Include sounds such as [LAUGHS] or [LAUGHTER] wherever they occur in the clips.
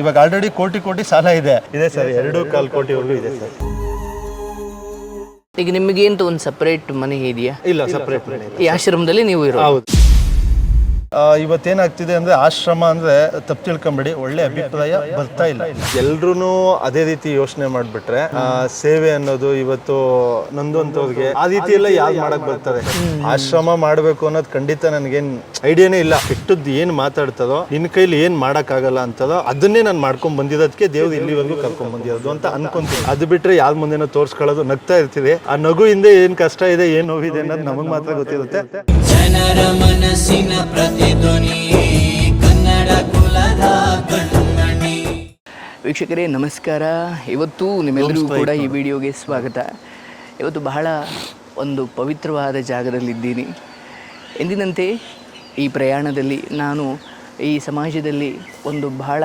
ಇವಾಗ ಆಲ್ರೆಡಿ ಕೋಟಿ ಕೋಟಿ ಸಾಲ ಇದೆ. ಇದೆ ಸರ್ ಎರಡು ಕಾಲ್ ಕೋಟಿವರೆಗೂ ಇದೆ ಸರ್. ಈಗ ನಿಮಗೆ ಅಂತ ಒಂದು ಸಪರೇಟ್ ಮನೆ ಇದೆಯಾ? ಇಲ್ಲ ಸಪ್ರೇಟ್ ಮನೆ ಈ ಆಶ್ರಮದಲ್ಲಿ ನೀವು ಇರೋ ಹೌದು. ಇವತ್ತೇನಾಗ್ತಿದೆ ಅಂದ್ರೆ ಆಶ್ರಮ ಅಂದ್ರೆ ತಪ್ಪು ತಿಳ್ಕೊಂಬೇಡಿ. ಒಳ್ಳೆ ಅಭಿಪ್ರಾಯ ಬರ್ತಾ ಇಲ್ಲ. ಎಲ್ರು ಅದೇ ರೀತಿ ಯೋಚನೆ ಮಾಡ್ಬಿಟ್ರೆ ಆ, ಸೇವೆ ಅನ್ನೋದು ಇವತ್ತು ನಂದುವಂತವ್ರಿಗೆ ಆ ರೀತಿ ಎಲ್ಲ ಯಾರು ಮಾಡಕ್ ಬರ್ತಾರೆ. ಆಶ್ರಮ ಮಾಡ್ಬೇಕು ಅನ್ನೋದು ಖಂಡಿತ ನನಗೇನ್ ಐಡಿಯಾನೇ ಇಲ್ಲ. ಕೆಟ್ಟದ್ದು ಏನ್ ಮಾತಾಡ್ತದೋ ನಿನ್ ಕೈಲಿ ಏನ್ ಮಾಡಕ್ ಆಗಲ್ಲ ಅಂತದೋ ಅದನ್ನೇ ನಾನು ಮಾಡ್ಕೊಂಡ್ ಬಂದಿರೋದಕ್ಕೆ ದೇವ್ರು ಇಲ್ಲಿವರೆಗೂ ಕರ್ಕೊಂಡ್ ಬಂದಿರೋದು ಅಂತ ಅನ್ಕೊಂತೀನಿ. ಅದು ಬಿಟ್ರೆ ಯಾರ ಮುಂದೆನೋ ತೋರ್ಸ್ಕೊಳ್ಳೋದು ನಗ್ತಾ ಇರ್ತೀವಿ. ಆ ನಗು ಹಿಂದೆ ಏನ್ ಕಷ್ಟ ಇದೆ ಏನ್ ನೋವಿದೆ ಅನ್ನೋದು ನಮಗ್ ಮಾತ್ರ ಗೊತ್ತಿರುತ್ತೆ. ಜನರ ಮನಸ್ಸಿನ ಪ್ರತಿಧ್ವನಿ ಕನ್ನಡ ಕುಲದ ಕಣ್ಮಣಿ ವೀಕ್ಷಕರೇ ನಮಸ್ಕಾರ. ಇವತ್ತು ನಿಮ್ಮೆಲ್ಲರಿಗೂ ಕೂಡ ಈ ವಿಡಿಯೋಗೆ ಸ್ವಾಗತ. ಇವತ್ತು ಬಹಳ ಒಂದು ಪವಿತ್ರವಾದ ಜಾಗದಲ್ಲಿದ್ದೀನಿ. ಎಂದಿನಂತೆ ಈ ಪ್ರಯಾಣದಲ್ಲಿ ನಾನು ಈ ಸಮಾಜದಲ್ಲಿ ಒಂದು ಬಹಳ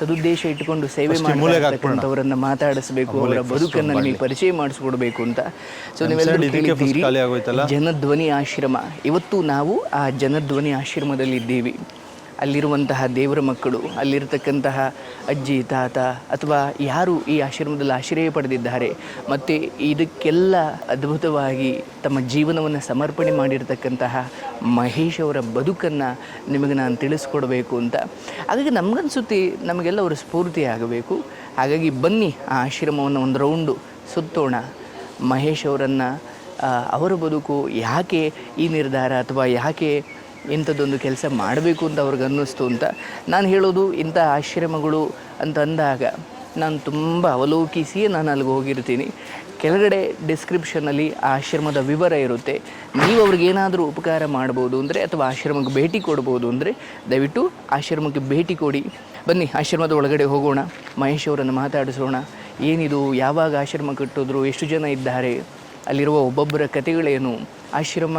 ಸದುದ್ದೇಶ ಇಟ್ಟುಕೊಂಡು ಸೇವೆ ಮಾಡ್ತಕ್ಕಂಥವರನ್ನ ಮಾತಾಡಿಸಬೇಕು ಅವರ ಬದುಕನ್ನು ನಿಮಗೆ ಪರಿಚಯ ಮಾಡಿಸ್ಕೊಡ್ಬೇಕು ಅಂತ ಸೊ ನೀವೆಲ್ಲರೂ ಜನಧ್ವನಿ ಆಶ್ರಮ. ಇವತ್ತು ನಾವು ಆ ಜನಧ್ವನಿ ಆಶ್ರಮದಲ್ಲಿ ಇದ್ದೀವಿ ಅಲ್ಲಿರುವಂತಹ ದೇವರ ಮಕ್ಕಳು, ಅಲ್ಲಿರ್ತಕ್ಕಂತಹ ಅಜ್ಜಿ, ತಾತ ಅಥವಾ ಯಾರು ಈ ಆಶ್ರಮದಲ್ಲಿ ಆಶ್ರಯ ಪಡೆದಿದ್ದಾರೆ, ಮತ್ತು ಇದಕ್ಕೆಲ್ಲ ಅದ್ಭುತವಾಗಿ ತಮ್ಮ ಜೀವನವನ್ನು ಸಮರ್ಪಣೆ ಮಾಡಿರ್ತಕ್ಕಂತಹ ಮಹೇಶ್ ಅವರ ಬದುಕನ್ನು ನಿಮಗೆ ನಾನು ತಿಳಿಸ್ಕೊಡ್ಬೇಕು ಅಂತ. ಹಾಗಾಗಿ ನಮಗನ್ಸುತ್ತೆ ನಮಗೆಲ್ಲ ಅವರು ಸ್ಫೂರ್ತಿ ಆಗಬೇಕು. ಹಾಗಾಗಿ ಬನ್ನಿ ಆ ಆಶ್ರಮವನ್ನು ಒಂದು ರೌಂಡು ಸುತ್ತೋಣ. ಮಹೇಶ್ ಅವರನ್ನು ಅವರ ಬದುಕು ಯಾಕೆ ಈ ನಿರ್ಧಾರ ಅಥವಾ ಯಾಕೆ ಇಂಥದ್ದೊಂದು ಕೆಲಸ ಮಾಡಬೇಕು ಅಂತ ಅವ್ರಿಗೆ ಅನ್ನಿಸ್ತು ಅಂತ ನಾನು ಹೇಳೋದು ಇಂಥ ಆಶ್ರಮಗಳು ಅಂತ ಅಂದಾಗ ನಾನು ತುಂಬ ಅವಲೋಕಿಸಿಯೇ ನಾನು ಅಲ್ಲಿಗೆ ಹೋಗಿರ್ತೀನಿ. ಕೆಳಗಡೆ ಡಿಸ್ಕ್ರಿಪ್ಷನಲ್ಲಿ ಆಶ್ರಮದ ವಿವರ ಇರುತ್ತೆ. ನೀವು ಅವ್ರಿಗೆ ಏನಾದರೂ ಉಪಕಾರ ಮಾಡ್ಬೋದು ಅಂದರೆ ಅಥವಾ ಆಶ್ರಮಕ್ಕೆ ಭೇಟಿ ಕೊಡ್ಬೋದು ಅಂದರೆ ದಯವಿಟ್ಟು ಆಶ್ರಮಕ್ಕೆ ಭೇಟಿ ಕೊಡಿ. ಬನ್ನಿ, ಆಶ್ರಮದ ಒಳಗಡೆ ಹೋಗೋಣ, ಮಹೇಶ್ ಅವರನ್ನು ಮಾತಾಡಿಸೋಣ. ಏನಿದು, ಯಾವಾಗ ಆಶ್ರಮ ಕಟ್ಟಿದ್ರು, ಎಷ್ಟು ಜನ ಇದ್ದಾರೆ, ಅಲ್ಲಿರುವ ಒಬ್ಬೊಬ್ಬರ ಕಥೆಗಳೇನು, ಆಶ್ರಮ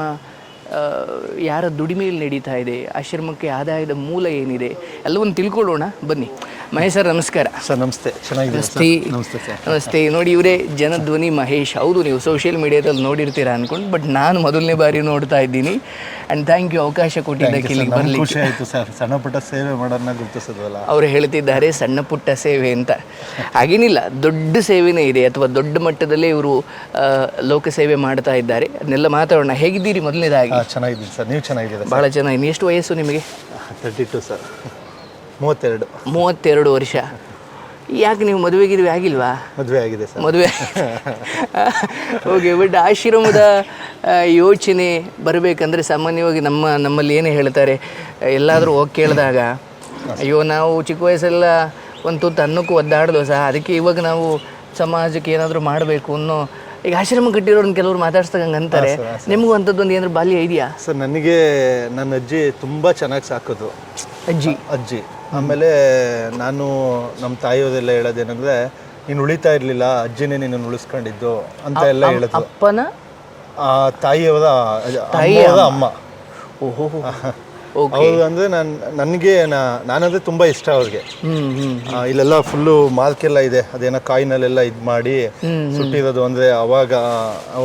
ಯಾರ ದುಡಿಮೆಯಲ್ಲಿ ನಡೀತಾ ಇದೆ ಆಶ್ರಮಕ್ಕೆ ಆದಾಯದ ಮೂಲ ಏನಿದೆ ಎಲ್ಲವನ್ನು ತಿಳ್ಕೊಳ್ಳೋಣ ಬನ್ನಿ. ಮಹೇಶ್ ಸರ್ ನಮಸ್ಕಾರ. ಸರ್ ನಮಸ್ತೆ. ಚೆನ್ನಾಗಿದೆ ನಮಸ್ತೆ. ನಮಸ್ತೆ ನಮಸ್ತೆ. ನೋಡಿ ಇವರೇ ಜನಧ್ವನಿ ಮಹೇಶ್. ಹೌದು ನೀವು ಸೋಷಿಯಲ್ ಮೀಡಿಯಾದಲ್ಲಿ ನೋಡಿರ್ತೀರಾ ಅನ್ಕೊಂಡು ಬಟ್ ನಾನು ಮೊದಲನೇ ಬಾರಿ ನೋಡ್ತಾ ಇದ್ದೀನಿ. ಆ್ಯಂಡ್ ಥ್ಯಾಂಕ್ ಯು ಅವಕಾಶ ಕೊಟ್ಟಿದ್ದಕ್ಕೆ ಇಲ್ಲಿಗೆ ಬರಲಿ ಖುಷಿ ಆಯ್ತು ಸರ್. ಸಣ್ಣ ಪುಟ್ಟ ಸೇವೆ ಮಾಡೋದನ್ನ ಗುರುತಿಸೋದಲ್ಲ ಅವರು ಹೇಳ್ತಿದ್ದಾರೆ ಸಣ್ಣ ಪುಟ್ಟ ಸೇವೆ ಅಂತ. ಹಾಗೇನಿಲ್ಲ ದೊಡ್ಡ ಸೇವೆನೇ ಇದೆ ಅಥವಾ ದೊಡ್ಡ ಮಟ್ಟದಲ್ಲೇ ಇವರು ಲೋಕಸೇವೆ ಲೋಕ ಸೇವೆ ಮಾಡ್ತಾ ಇದ್ದಾರೆ. ಅದನ್ನೆಲ್ಲ ಮಾತಾಡೋಣ. ಹೇಗಿದ್ದೀರಿ ಮೊದಲನೇದಾಗಿ? ಚೆನ್ನಾಗಿದ್ದೀನಿ ಸರ್. ನೀವು ಚೆನ್ನಾಗಿದ್ದೀರಾ ಬಹಳ ಚೆನ್ನಾಗಿ. ಎಷ್ಟು ವಯಸ್ಸು ನಿಮಗೆ? ತರ್ಟಿ ಟು ಸರ್ ಮೂವತ್ತೆರಡು. ಮೂವತ್ತೆರಡು ವರ್ಷ. ಯಾಕೆ ನೀವು ಮದುವೆಗಿದ್ವಿ ಆಗಿಲ್ವಾ? ಮದುವೆ ಆಗಿದೆ ಸರ್. ಮದುವೆ ಓಕೆ ಬಟ್ ಆಶ್ರಮದ ಯೋಚನೆ ಬರಬೇಕಂದ್ರೆ ಸಾಮಾನ್ಯವಾಗಿ ನಮ್ಮ ನಮ್ಮಲ್ಲಿ ಏನು ಹೇಳ್ತಾರೆ ಎಲ್ಲಾದರೂ ಹೋಗಿ ಕೇಳಿದಾಗ ಅಯ್ಯೋ ನಾವು ಚಿಕ್ಕ ವಯಸ್ಸೆಲ್ಲ ಒಂದು ತುತ್ತು ಅನ್ನಕ್ಕೂ ಒದ್ದಾಡ್ದು ಸಹ. ಅದಕ್ಕೆ ಇವಾಗ ನಾವು ಸಮಾಜಕ್ಕೆ ಏನಾದರೂ ಮಾಡಬೇಕು ಅನ್ನೋ ಈಗ ಆಶ್ರಮ ಕಟ್ಟಿರೋರನ್ನ ಕೆಲವರು ಮಾತಾಡ್ಸ್ದಂಗೆ ಅಂತಾರೆ. ನಿಮಗೂ ಅಂಥದ್ದೊಂದು ಏನಾದರೂ ಬಾಲ್ಯ ಇದೆಯಾ? ಸರ್ ನನಗೆ ನನ್ನ ಅಜ್ಜಿ ತುಂಬ ಚೆನ್ನಾಗಿ ಸಾಕೋದು. ಅಜ್ಜಿ. ಅಜ್ಜಿ. ಆಮೇಲೆ ನಾನು ನಮ್ಮ ತಾಯಿಯವರೆಲ್ಲ ಹೇಳೋದೇನಂದ್ರೆ ನೀನು ಉಳಿತಾ ಇರಲಿಲ್ಲ ಅಜ್ಜಿನೇ ನಿನ್ನನ್ನು ಉಳಿಸ್ಕೊಂಡಿದ್ದು ಅಂತ ಎಲ್ಲ ಹೇಳಿದ್ರು ಅಪ್ಪನ? ಆ ತಾಯಿಯವರ ತಾಯಿಯವರ ಅಮ್ಮ? ಓಹೋ. [LAUGHS] ಅವ್ರು ಅಂದ್ರೆ ನಾನು ನನಗೆ ನಾನಂದ್ರೆ ತುಂಬ ಇಷ್ಟ ಅವ್ರಿಗೆ. ಇಲ್ಲೆಲ್ಲ ಫುಲ್ಲು ಮಾರ್ಕ್ ಎಲ್ಲ ಇದೆ. ಅದೇನೋ ಕಾಯಿನಲ್ಲೆಲ್ಲ ಇದು ಮಾಡಿ ಸುಟ್ಟಿರೋದು ಅಂದರೆ ಅವಾಗ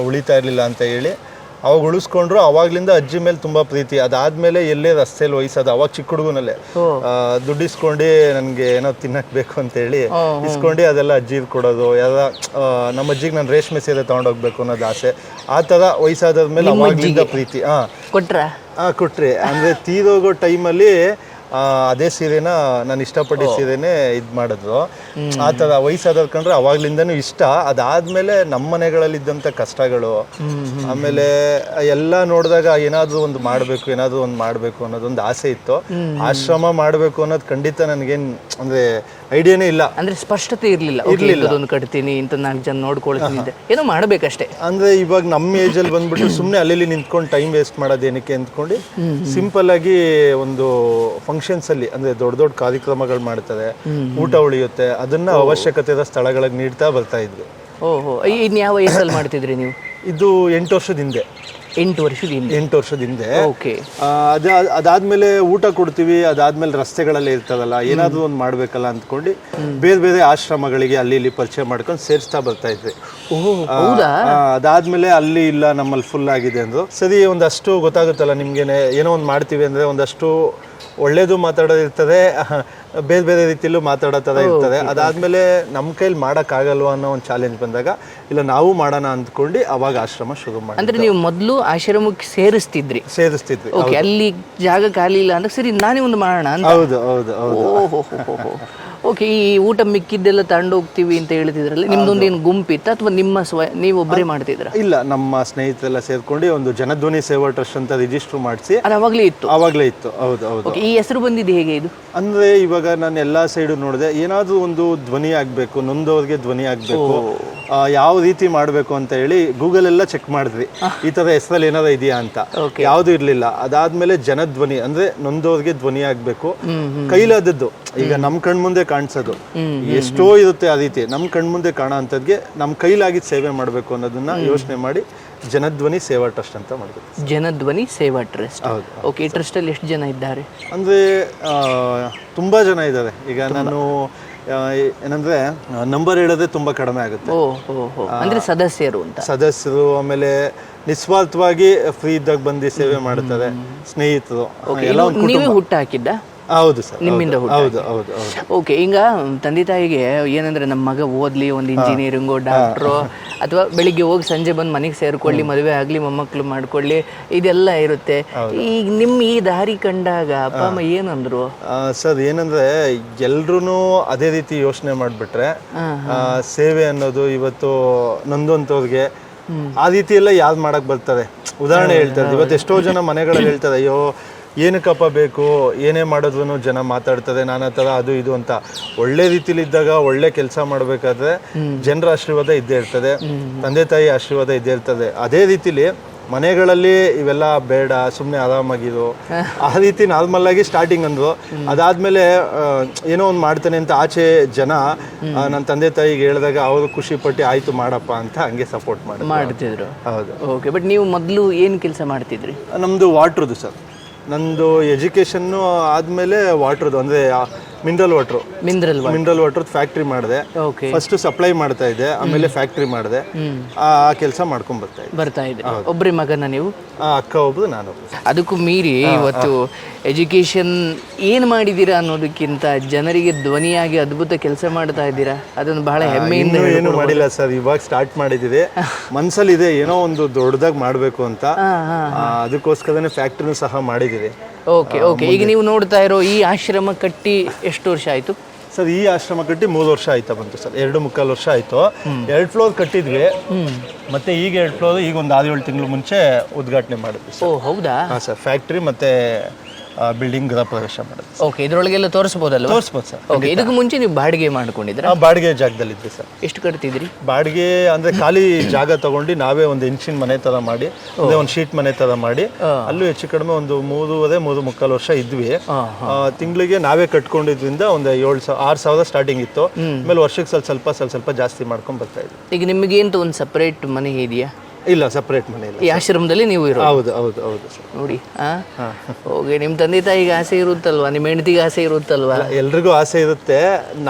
ಉಳಿತಾ ಇರಲಿಲ್ಲ ಅಂತ ಹೇಳಿ ಅವಾಗ ಉಳಿಸ್ಕೊಂಡ್ರು ಅವಾಗ್ಲಿಂದ ಅಜ್ಜಿ ಮೇಲೆ ತುಂಬಾ ಪ್ರೀತಿ. ಅದಾದ್ಮೇಲೆ ಎಲ್ಲೇ ರಸ್ತೆಯಲ್ಲಿ ವಹಿಸೋದು ಅವಾಗ ಚಿಕ್ಕ ಹುಡುಗನಲ್ಲೇ. ಆ, ದುಡ್ಡು ಇಸ್ಕೊಂಡು ನನಗೆ ಏನೋ ತಿನ್ನಕ್ ಬೇಕು ಅಂತ ಹೇಳಿ ಇಸ್ಕೊಂಡು ಅದೆಲ್ಲ ಅಜ್ಜಿ ಕೊಡೋದು ಎಲ್ಲಾ ಆ, ನಮ್ಮ ಅಜ್ಜಿಗೆ ನಾನು ರೇಷ್ಮೆ ಸೀರೆ ತಗೊಂಡೋಗ್ಬೇಕು ಅನ್ನೋದು ಆಸೆ. ಆ ತರ ವಯಸ್ಸಾದ ಮೇಲೆ ಅವಾಗ್ಲಿಂದ ಪ್ರೀತಿ ಹಾ. ಕೊಟ್ರಾ? ಆ ಕೊಟ್ರಿ. ಅಂದ್ರೆ ತೀರೋಗೋ ಟೈಮಲ್ಲಿ ಅದೇ ಸೀರೆನ ನಾನು ಇಷ್ಟಪಟ್ಟಿದ್ದ ಸೀರೆನೇ ಇದ್ ಮಾಡಿದ್ರು ಆ ಥರ ವಯಸ್ಸಾದವ್ರು ಕಂಡ್ರೆ ಅವಾಗ್ಲಿಂದನೂ ಇಷ್ಟ. ಅದಾದ್ಮೇಲೆ ನಮ್ಮ ಮನೆಗಳಲ್ಲಿದ್ದಂಥ ಕಷ್ಟಗಳು ಆಮೇಲೆ ಎಲ್ಲ ನೋಡಿದಾಗ ಏನಾದ್ರೂ ಒಂದು ಮಾಡಬೇಕು ಏನಾದ್ರೂ ಒಂದು ಮಾಡಬೇಕು ಅನ್ನೋದೊಂದು ಆಸೆ ಇತ್ತು. ಆಶ್ರಮ ಮಾಡಬೇಕು ಅನ್ನೋದು ಖಂಡಿತ ನನಗೇನು ಅಂದ್ರೆ ಐಡಿಯಾನೇ ಇಲ್ಲ. ಅಂದ್ರೆ ಸ್ಪಷ್ಟತೆ ಇರಲಿಲ್ಲ. ಒಂದು ಕಟ್ತೀನಿ ಇಂಥ ನಾಲ್ಕು ಜನ ನೋಡ್ಕೊಳ್ತೀನಿ. ಏನೋ ಮಾಡ್ಬೇಕಷ್ಟೇ. ಅಂದ್ರೆ ಇವಾಗ ನಮ್ಮ ಏಜ್ ಅಲ್ಲಿ ಬಂದ್ಬಿಟ್ಟು ಸುಮ್ಮನೆ ಅಲ್ಲಿ ನಿಂತ್ಕೊಂಡು ಟೈಮ್ ವೇಸ್ಟ್ ಮಾಡೋದೇನಕ್ಕೆ ಅಂದ್ಕೊಂಡು ಸಿಂಪಲ್ ಆಗಿ ಒಂದು ಫಂಕ್ಷನ್ಸ್ ಅಲ್ಲಿ ಅಂದ್ರೆ ದೊಡ್ಡ ದೊಡ್ಡ ಕಾರ್ಯಕ್ರಮಗಳು ಮಾಡ್ತಾರೆ ಊಟ ಉಳಿಯುತ್ತೆ ಅದನ್ನ ಅವಶ್ಯಕತೆ ಇರೋ ಸ್ಥಳಗಳಿಗೆ ನೀಡ್ತಾ ಬರ್ತಾ ಇದ್ವಿ. ಓಹೋ ಇನ್ ಯಾವ ವಯಸ್ಸಲ್ಲಿ ಮಾಡ್ತಿದ್ರಿ ನೀವು? ಇದು ಎಂಟು ವರ್ಷದ ಹಿಂದೆ. ಎಂಟು ವರ್ಷದ ಹಿಂದೆ. ಎಂಟು ವರ್ಷದ ಹಿಂದೆ. ಓಕೆ. ಅದ ಅದಾದ್ಮೇಲೆ ಊಟ ಕೊಡ್ತೀವಿ ಅದಾದ್ಮೇಲೆ ರಸ್ತೆಗಳಲ್ಲಿ ಇರ್ತದಲ್ಲ ಏನಾದ್ರೂ ಒಂದು ಮಾಡ್ಬೇಕಲ್ಲ ಅಂದ್ಕೊಂಡು ಬೇರೆ ಬೇರೆ ಆಶ್ರಮಗಳಿಗೆ ಅಲ್ಲಿ ಇಲ್ಲಿ ಪರಿಚಯ ಮಾಡ್ಕೊಂಡು ಸೇರಿಸ್ತಾ ಬರ್ತಾ ಇದ್ವಿ. ಅದಾದ್ಮೇಲೆ ಅಲ್ಲಿ ಇಲ್ಲ ನಮ್ಮಲ್ಲಿ ಫುಲ್ ಆಗಿದೆ ಅಂದ್ರು. ಸರಿ ಒಂದಷ್ಟು ಗೊತ್ತಾಗುತ್ತಲ್ಲ ನಿಮ್ಗೆ ಏನೋ ಒಂದು ಮಾಡ್ತೀವಿ ಅಂದ್ರೆ ಒಂದಷ್ಟು ಒಳ್ಳೇದು ಮಾತಾಡೋದಿರ್ತದೆ [LAUGHS] ಬೇರೆ ಬೇರೆ ರೀತಿಯಲ್ಲೂ ಮಾತಾಡೋ ಥರ ಇರ್ತದೆ. ಅದಾದ್ಮೇಲೆ ನಮ್ಮ ಕೈಲಿ ಮಾಡೋಕ್ಕಾಗಲ್ವ ಅನ್ನೋ ಒಂದು ಚಾಲೆಂಜ್ ಬಂದಾಗ ಇಲ್ಲ ನಾವು ಮಾಡೋಣ ಅಂದ್ಕೊಂಡು ಅವಾಗ ಆಶ್ರಮ ಶುರು ಮಾಡಿ ಅಂದ್ರೆ ನೀವು ಮೊದಲು ಆಶ್ರಮಕ್ಕೆ ಸೇರಿಸ್ತಿದ್ರಿ. ಸೇರಿಸ್ತಿದ್ವಿ ಓಕೆ ಅಲ್ಲಿ ಜಾಗ ಖಾಲಿ ಇಲ್ಲ ಅಂದ್ರೆ ಸರಿ ನಾನೇ ಒಂದು ಮಾಡೋಣ ಅಂತ. ಹೌದು ಹೌದು ಹೌದು. ಓಕೆ ಈ ಊಟ ಮಿಕ್ಕಿದ್ದೆಲ್ಲ ತಗೊಂಡು ಹೋಗ್ತೀವಿ ಅಂತ ಹೇಳ್ತಿದ್ರಲ್ಲಿ ನಿಮ್ದೊಂದು ಏನು ಗುಂಪಿತ್ತ ಅಥವಾ ನಿಮ್ಮ ಸ್ವ ನೀವು ಒಬ್ಬರೇ ಮಾಡ್ತಿದ್ರ ಇಲ್ಲ ನಮ್ಮ ಸ್ನೇಹಿತರೆಲ್ಲ ಸೇರ್ಕೊಂಡು ಒಂದು ಜನಧ್ವನಿ ಸೇವಾ ಟ್ರಸ್ಟ್ ಅಂತ ರಿಜಿಸ್ಟರ್ ಮಾಡಿಸಿ. ಅದು ಅವಾಗಲೇ ಇತ್ತು? ಅವಾಗಲೇ ಇತ್ತು ಹೌದು ಹೌದು. ಈ ಹೆಸರು ಬಂದಿದ್ದು ಹೇಗೆ ಇದು? ಅಂದ್ರೆ ಇವಾಗ ನಾನು ಎಲ್ಲಾ ಸೈಡು ನೋಡಿದೆ ಏನಾದ್ರೂ ಒಂದು ಧ್ವನಿ ಆಗ್ಬೇಕು ನೊಂದವ್ರಿಗೆ ಧ್ವನಿ ಆಗ್ಬೇಕು ಆ, ಯಾವ ರೀತಿ ಮಾಡಬೇಕು ಅಂತ ಹೇಳಿ ಗೂಗಲ್ ಎಲ್ಲ ಚೆಕ್ ಮಾಡಿದ್ವಿ. ಈ ತರ ಹೆಸರಲ್ಲಿ ಏನಾದ್ರು ಇದೆಯಾ ಅಂತ. ಯಾವ್ದು ಇರ್ಲಿಲ್ಲ. ಅದಾದ್ಮೇಲೆ ಜನಧ್ವನಿ ಅಂದ್ರೆ ನೊಂದವ್ರಿಗೆ ಧ್ವನಿ ಆಗ್ಬೇಕು. ಕೈಲಾದದ್ದು. ಈಗ ನಮ್ ಕಣ್ಮುಂದೆ ಕಾಣಿಸೋದು. ಎಷ್ಟೋ ಇರುತ್ತೆ ಆ ರೀತಿ. ನಮ್ ಕಣ್ಮುಂದೆ ಕಾಣೋ ಅಂಥದ್ಗೆ ನಮ್ ಕೈಲಾಗಿ ಸೇವೆ ಮಾಡಬೇಕು ಅನ್ನೋದನ್ನ ಯೋಚನೆ ಮಾಡಿ ಜನಧ್ವನಿ ಸೇವಾ ಟ್ರಸ್ಟ್ ಅಂತ ಮಾಡಿದ್ವಿ ಜನಧ್ವನಿ ಸೇವಾ ಟ್ರಸ್ಟ್. ಹೌದು ಓಕೆ ಈ ಟ್ರಸ್ಟ್ ಅಲ್ಲಿ ಎಷ್ಟು ಜನ ಇದ್ದಾರೆ? ಅಂದ್ರೆ ತುಂಬಾ ಜನ ಇದ್ದಾರೆ. ಈಗ ನಾನು ಏನಂದ್ರೆ ನಂಬರ್ ಹೇಳೋದೇ ತುಂಬಾ ಕಡಿಮೆ ಆಗುತ್ತೆ. ಅಂದ್ರೆ ಸದಸ್ಯರು ಅಂತ. ಸದಸ್ಯರು ಆಮೇಲೆ ನಿಸ್ವಾರ್ಥವಾಗಿ ಫ್ರೀ ಇದ್ದಾಗ ಬಂದು ಸೇವೆ ಮಾಡ್ತಾರೆ. ಸ್ನೇಹಿತರು ಎಲ್ಲ ಹೌದು ಸರ್ ನಿಮ್ಮಿಂದ ಹೌದು. ಹೌದು ಓಕೆ ಈಗ ತಂದೆ ತಾಯಿಗೆ ಏನಂದ್ರೆ ನಮ್ಮ ಮಗ ಓದ್ಲಿ ಒಂದು ಇಂಜಿನಿಯರಿಂಗು ಡಾಕ್ಟ್ರು ಅಥವಾ ಬೆಳಿಗ್ಗೆ ಹೋಗಿ ಸಂಜೆ ಬಂದು ಮನೆಗೆ ಸೇರ್ಕೊಳ್ಳಿ ಮದುವೆ ಆಗ್ಲಿ ಮೊಮ್ಮಕ್ಳು ಮಾಡ್ಕೊಳ್ಳಿ ಇದೆಲ್ಲ ಇರುತ್ತೆ. ಈಗ ನಿಮ್ಮ ಈ ದಾರಿ ಕಂಡಾಗ ಅಪ್ಪ ಅಮ್ಮ ಏನಂದ್ರು ಸರ್ ಏನಂದ್ರೆ ಎಲ್ರೂ ಅದೇ ರೀತಿ ಯೋಚನೆ ಮಾಡಿಬಿಟ್ರೆ ಸೇವೆ ಅನ್ನೋದು ಇವತ್ತು ನೊಂದಂಥವ್ರಿಗೆ ಆ ರೀತಿ ಎಲ್ಲ ಯಾವ್ದು ಮಾಡಕ್ ಬರ್ತದೆ? ಉದಾಹರಣೆ ಹೇಳ್ತಾರೆ ಇವತ್ತು ಎಷ್ಟೋ ಜನ ಮನೆಗಳಲ್ಲಿ ಹೇಳ್ತಾರೆ ಅಯ್ಯೋ ಏನಕ್ಕಪ್ಪ ಬೇಕು? ಏನೇ ಮಾಡಿದ್ರು ಜನ ಮಾತಾಡ್ತದೆ ನಾನಾ ಥರ ಅದು ಇದು ಅಂತ. ಒಳ್ಳೆ ರೀತಿಲಿ ಇದ್ದಾಗ ಒಳ್ಳೆ ಕೆಲಸ ಮಾಡಬೇಕಾದ್ರೆ ಜನರ ಆಶೀರ್ವಾದ ಇದ್ದೇ ಇರ್ತದೆ ತಂದೆ ತಾಯಿ ಆಶೀರ್ವಾದ ಇದ್ದೇ ಇರ್ತದೆ. ಅದೇ ರೀತಿಲಿ ಮನೆಗಳಲ್ಲಿ ಇವೆಲ್ಲ ಬೇಡ ಸುಮ್ಮನೆ ಆರಾಮಾಗಿರು. ಆ ರೀತಿ ನಾರ್ಮಲ್ ಆಗಿ ಸ್ಟಾರ್ಟಿಂಗ್ ಅಂದ್ರು. ಅದಾದ್ಮೇಲೆ ಏನೋ ಒಂದು ಮಾಡ್ತೇನೆ ಅಂತ ಆಚೆ ಜನ ನನ್ನ ತಂದೆ ತಾಯಿಗೆ ಹೇಳಿದಾಗ ಅವರು ಖುಷಿ ಪಟ್ಟು ಆಯ್ತು ಮಾಡಪ್ಪ ಅಂತ ಹಂಗೆ ಸಪೋರ್ಟ್ ಮಾಡಿ ಮಾಡ್ತಿದ್ರು. ಹೌದು. ಓಕೆ ಬಟ್ ನೀವು ಮೊದಲು ಏನು ಕೆಲಸ ಮಾಡ್ತಿದ್ರಿ? ನಮ್ದು ವಾಟ್ರದ್ದು ಸರ್ ನಂದು ಎಜುಕೇಶನ್ನು ಆದಮೇಲೆ ವಾಟ್ರದ್ದು ಅಂದ್ರೆ mineral water mineral mineral water factory ಮಾಡಿದೆ. ಫಸ್ಟ್ ಸಪ್ಲೈ ಮಾಡ್ತಾ ಇದ್ದೆ ಆಮೇಲೆ ಫ್ಯಾಕ್ಟ್ರಿ ಮಾಡಿದೆ. ಆ ಕೆಲಸ ಮಾಡ್ಕೊಂಡ್ ಬರ್ತಾ ಇದ್ದೆ. ಬರ್ತಾ ಇದೆ ಒಬ್ಬರಿ ಮಗನ ನೀವು? ಅಕ್ಕ ಒಬ್ಬರು ನಾನು. ಅದಕ್ಕೂ ಮೀರಿ ಇವತ್ತು ಎಜುಕೇಶನ್ ಏನು ಮಾಡಿದ್ದೀರಾ ಅನ್ನೋದಕ್ಕಿಂತ ಜನರಿಗೆ ಧ್ವನಿಯಾಗಿ ಅದ್ಭುತ ಕೆಲಸ ಮಾಡ್ತಾ ಇದ್ದೀರಾ? ಅದನ್ನು ಬಹಳ ಹೆಮ್ಮೆಯಿಂದ ಏನು ಮಾಡಿಲ್ಲ ಸರ್. ಇವಾಗ ಸ್ಟಾರ್ಟ್ ಮಾಡಿದ್ದೀವಿ. [LAUGHS] ಮನ್ಸಲ್ಲಿ ಇದೆ ಏನೋ ಒಂದು ದೊಡ್ಡದಾಗಿ ಮಾಡಬೇಕು ಅಂತ. ಅದಕ್ಕೋಸ್ಕರನೇ ಫ್ಯಾಕ್ಟ್ರಿನೂ ಸಹ ಮಾಡಿದ್ದೀವಿ. Okay okay. ಈಗ ನೀವು ನೋಡ್ತಾ ಇರೋ ಈ ಆಶ್ರಮ ಕಟ್ಟಿ ಎಷ್ಟು ವರ್ಷ ಆಯಿತು? ಸರ್ ಈ ಆಶ್ರಮ ಕಟ್ಟಿ ಮೂರು ವರ್ಷ ಆಯ್ತಾ ಬಂತು ಸರ್. ಎರಡು ಮುಕ್ಕಾಲು ವರ್ಷ ಆಯಿತು. ಎರಡು ಫ್ಲೋರ್ ಕಟ್ಟಿದ್ವಿ. ಮತ್ತೆ ಈಗ ಎರಡು ಫ್ಲೋರ್ ಈಗ ಒಂದು ಆರು ಏಳು ತಿಂಗಳು ಮುಂಚೆ ಉದ್ಘಾಟನೆ ಮಾಡಿದ್ವಿ ಓ ಹೌದಾ? ಹಾಂ ಸರ್ ಫ್ಯಾಕ್ಟ್ರಿ ಮತ್ತೆ ಬಿಲ್ಡಿಂಗ್ ಗೃಹ ಪ್ರವೇಶ ಮಾಡಿದ್ವಿ ಓಕೆ ಇದರೊಳಗೆಲ್ಲ ತೋರಿಸ್ಬೋದಲ್ಲ ತೋರಿಸ್ಬೋದು ಸರ್ ಓಕೆ ಇದಕ್ಕೆ ಮುಂಚೆ ನೀವು ಬಾಡಿಗೆ ಮಾಡ್ಕೊಂಡಿದ್ರೆ ಆ ಬಾಡಿಗೆ ಜಾಗದಲ್ಲಿದ್ವಿ ಸರ್. ಎಷ್ಟು ಕಟ್ತಿದ್ರಿ ಬಾಡಿಗೆ ಅಂದ್ರೆ ಖಾಲಿ ಜಾಗ ತಗೊಂಡು ನಾವೇ ಒಂದು ಇಂಚಿನ ಮನೆ ತರ ಮಾಡಿ ಅದೇ ಒಂದು ಶೀಟ್ ಮನೆ ತರ ಮಾಡಿ ಅಲ್ಲೂ ಹೆಚ್ಚು ಕಡಿಮೆ ಒಂದು ಮೂರುವರೆ ಮೂರು ಮುಕ್ಕಾಲು ವರ್ಷ ಇದ್ವಿ. ತಿಂಗಳಿಗೆ ನಾವೇ ಕಟ್ಕೊಂಡಿದ್ರಿಂದ ಒಂದು ಏಳು ಸಾವಿರ ಆರು ಸಾವಿರ ಸ್ಟಾರ್ಟಿಂಗ್ ಇತ್ತು. ಆಮೇಲೆ ವರ್ಷಕ್ಕೆ ಸ್ವಲ್ಪ ಸ್ವಲ್ಪ ಸ್ವಲ್ಪ ಸ್ವಲ್ಪ ಜಾಸ್ತಿ ಮಾಡ್ಕೊಂಡು ಬರ್ತಾ ಇದ್ವಿ. ಈಗ ನಿಮಗೆ ಒಂದು ಸಪ್ರೇಟ್ ಮನೆ ಇದೆಯಾ? ಇಲ್ಲ ಸಪ್ರೇಟ್ ಮನೆ ಇಲ್ಲ ಈ ಆಶ್ರಮದಲ್ಲಿ ನೀವು ಇರೋ ಹೌದು ಹೌದು ಹೌದು ಸರ್ ನೋಡಿ ಆ? ಹೋಗಿ ನಿಮ್ಮ ತಂದೆ ತಾಯಿಗೆ ಆಸೆ ಇರುತ್ತಲ್ವಾ? ನಿಮ್ಮ ಹೆಂಡತಿಗೆ ಆಸೆ ಇರುತ್ತಲ್ವಾ? ಎಲ್ರಿಗೂ ಆಸೆ ಇರುತ್ತೆ.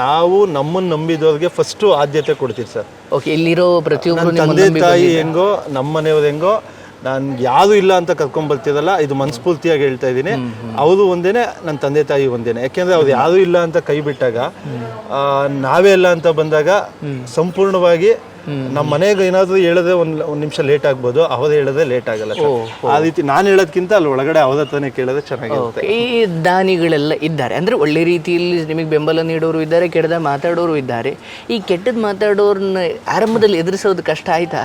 ನಾವು ನಮ್ಮನ್ನ ನಂಬಿದವ್ರಿಗೆ ಫಸ್ಟ್ ಆದ್ಯತೆ ಕೊಡ್ತೀವಿ ಸರ್ ಓಕೆ ಇಲ್ಲಿರೋ ಪ್ರತಿಯೊಬ್ಬರು ತಂದೆ ತಾಯಿ ಹೆಂಗೋ ನಮ್ಮ ಮನೆಯವ್ರು ಹೆಂಗೋ ನಾನು ಯಾವುದು ಇಲ್ಲ ಅಂತ ಕರ್ಕೊಂಡ್ ಬರ್ತಿರಲ್ಲ ಇದು ಮನಸ್ಫೂರ್ತಿಯಾಗಿ ಹೇಳ್ತಾ ಇದ್ದೀನಿ. ಅವರು ಒಂದೇನೆ ನನ್ನ ತಂದೆ ತಾಯಿ ಒಂದೇನೆ. ಯಾಕೆಂದ್ರೆ ಅವ್ರು ಯಾರು ಇಲ್ಲ ಅಂತ ಕೈ ಬಿಟ್ಟಾಗ ನಾವೇ ಇಲ್ಲ ಅಂತ ಬಂದಾಗ ಸಂಪೂರ್ಣವಾಗಿ ನಮ್ಮ ಮನೆಗೆ ಏನಾದ್ರು ಹೇಳದೆ ಒಂದ್ ಒಂದು ನಿಮಿಷ ಲೇಟ್ ಆಗ್ಬೋದು. ಅವಧ ಹೇಳದೆ ಲೇಟ್ ಆಗಲ್ಲ sir. ಆ ರೀತಿ ನಾನು ಹೇಳೋದ್ಕಿಂತ ಅಲ್ಲಿ ಒಳಗಡೆ ಅವಧ ತಾನೇ ಚೆನ್ನಾಗಿರುತ್ತೆ. ಈ ದಾನಿಗಳೆಲ್ಲ ಇದ್ದಾರೆ. ಅಂದ್ರೆ ಒಳ್ಳೆ ರೀತಿಯಲ್ಲಿ ನಿಮಗೆ ಬೆಂಬಲ ನೀಡೋರು ಇದ್ದಾರೆ ಕೆಟ್ಟದ ಮಾತಾಡೋರು ಇದ್ದಾರೆ. ಈ ಕೆಟ್ಟದ್ ಮಾತಾಡೋರ್ನ ಆರಂಭದಲ್ಲಿ ಎದುರಿಸೋದು ಕಷ್ಟ ಆಯ್ತಾ?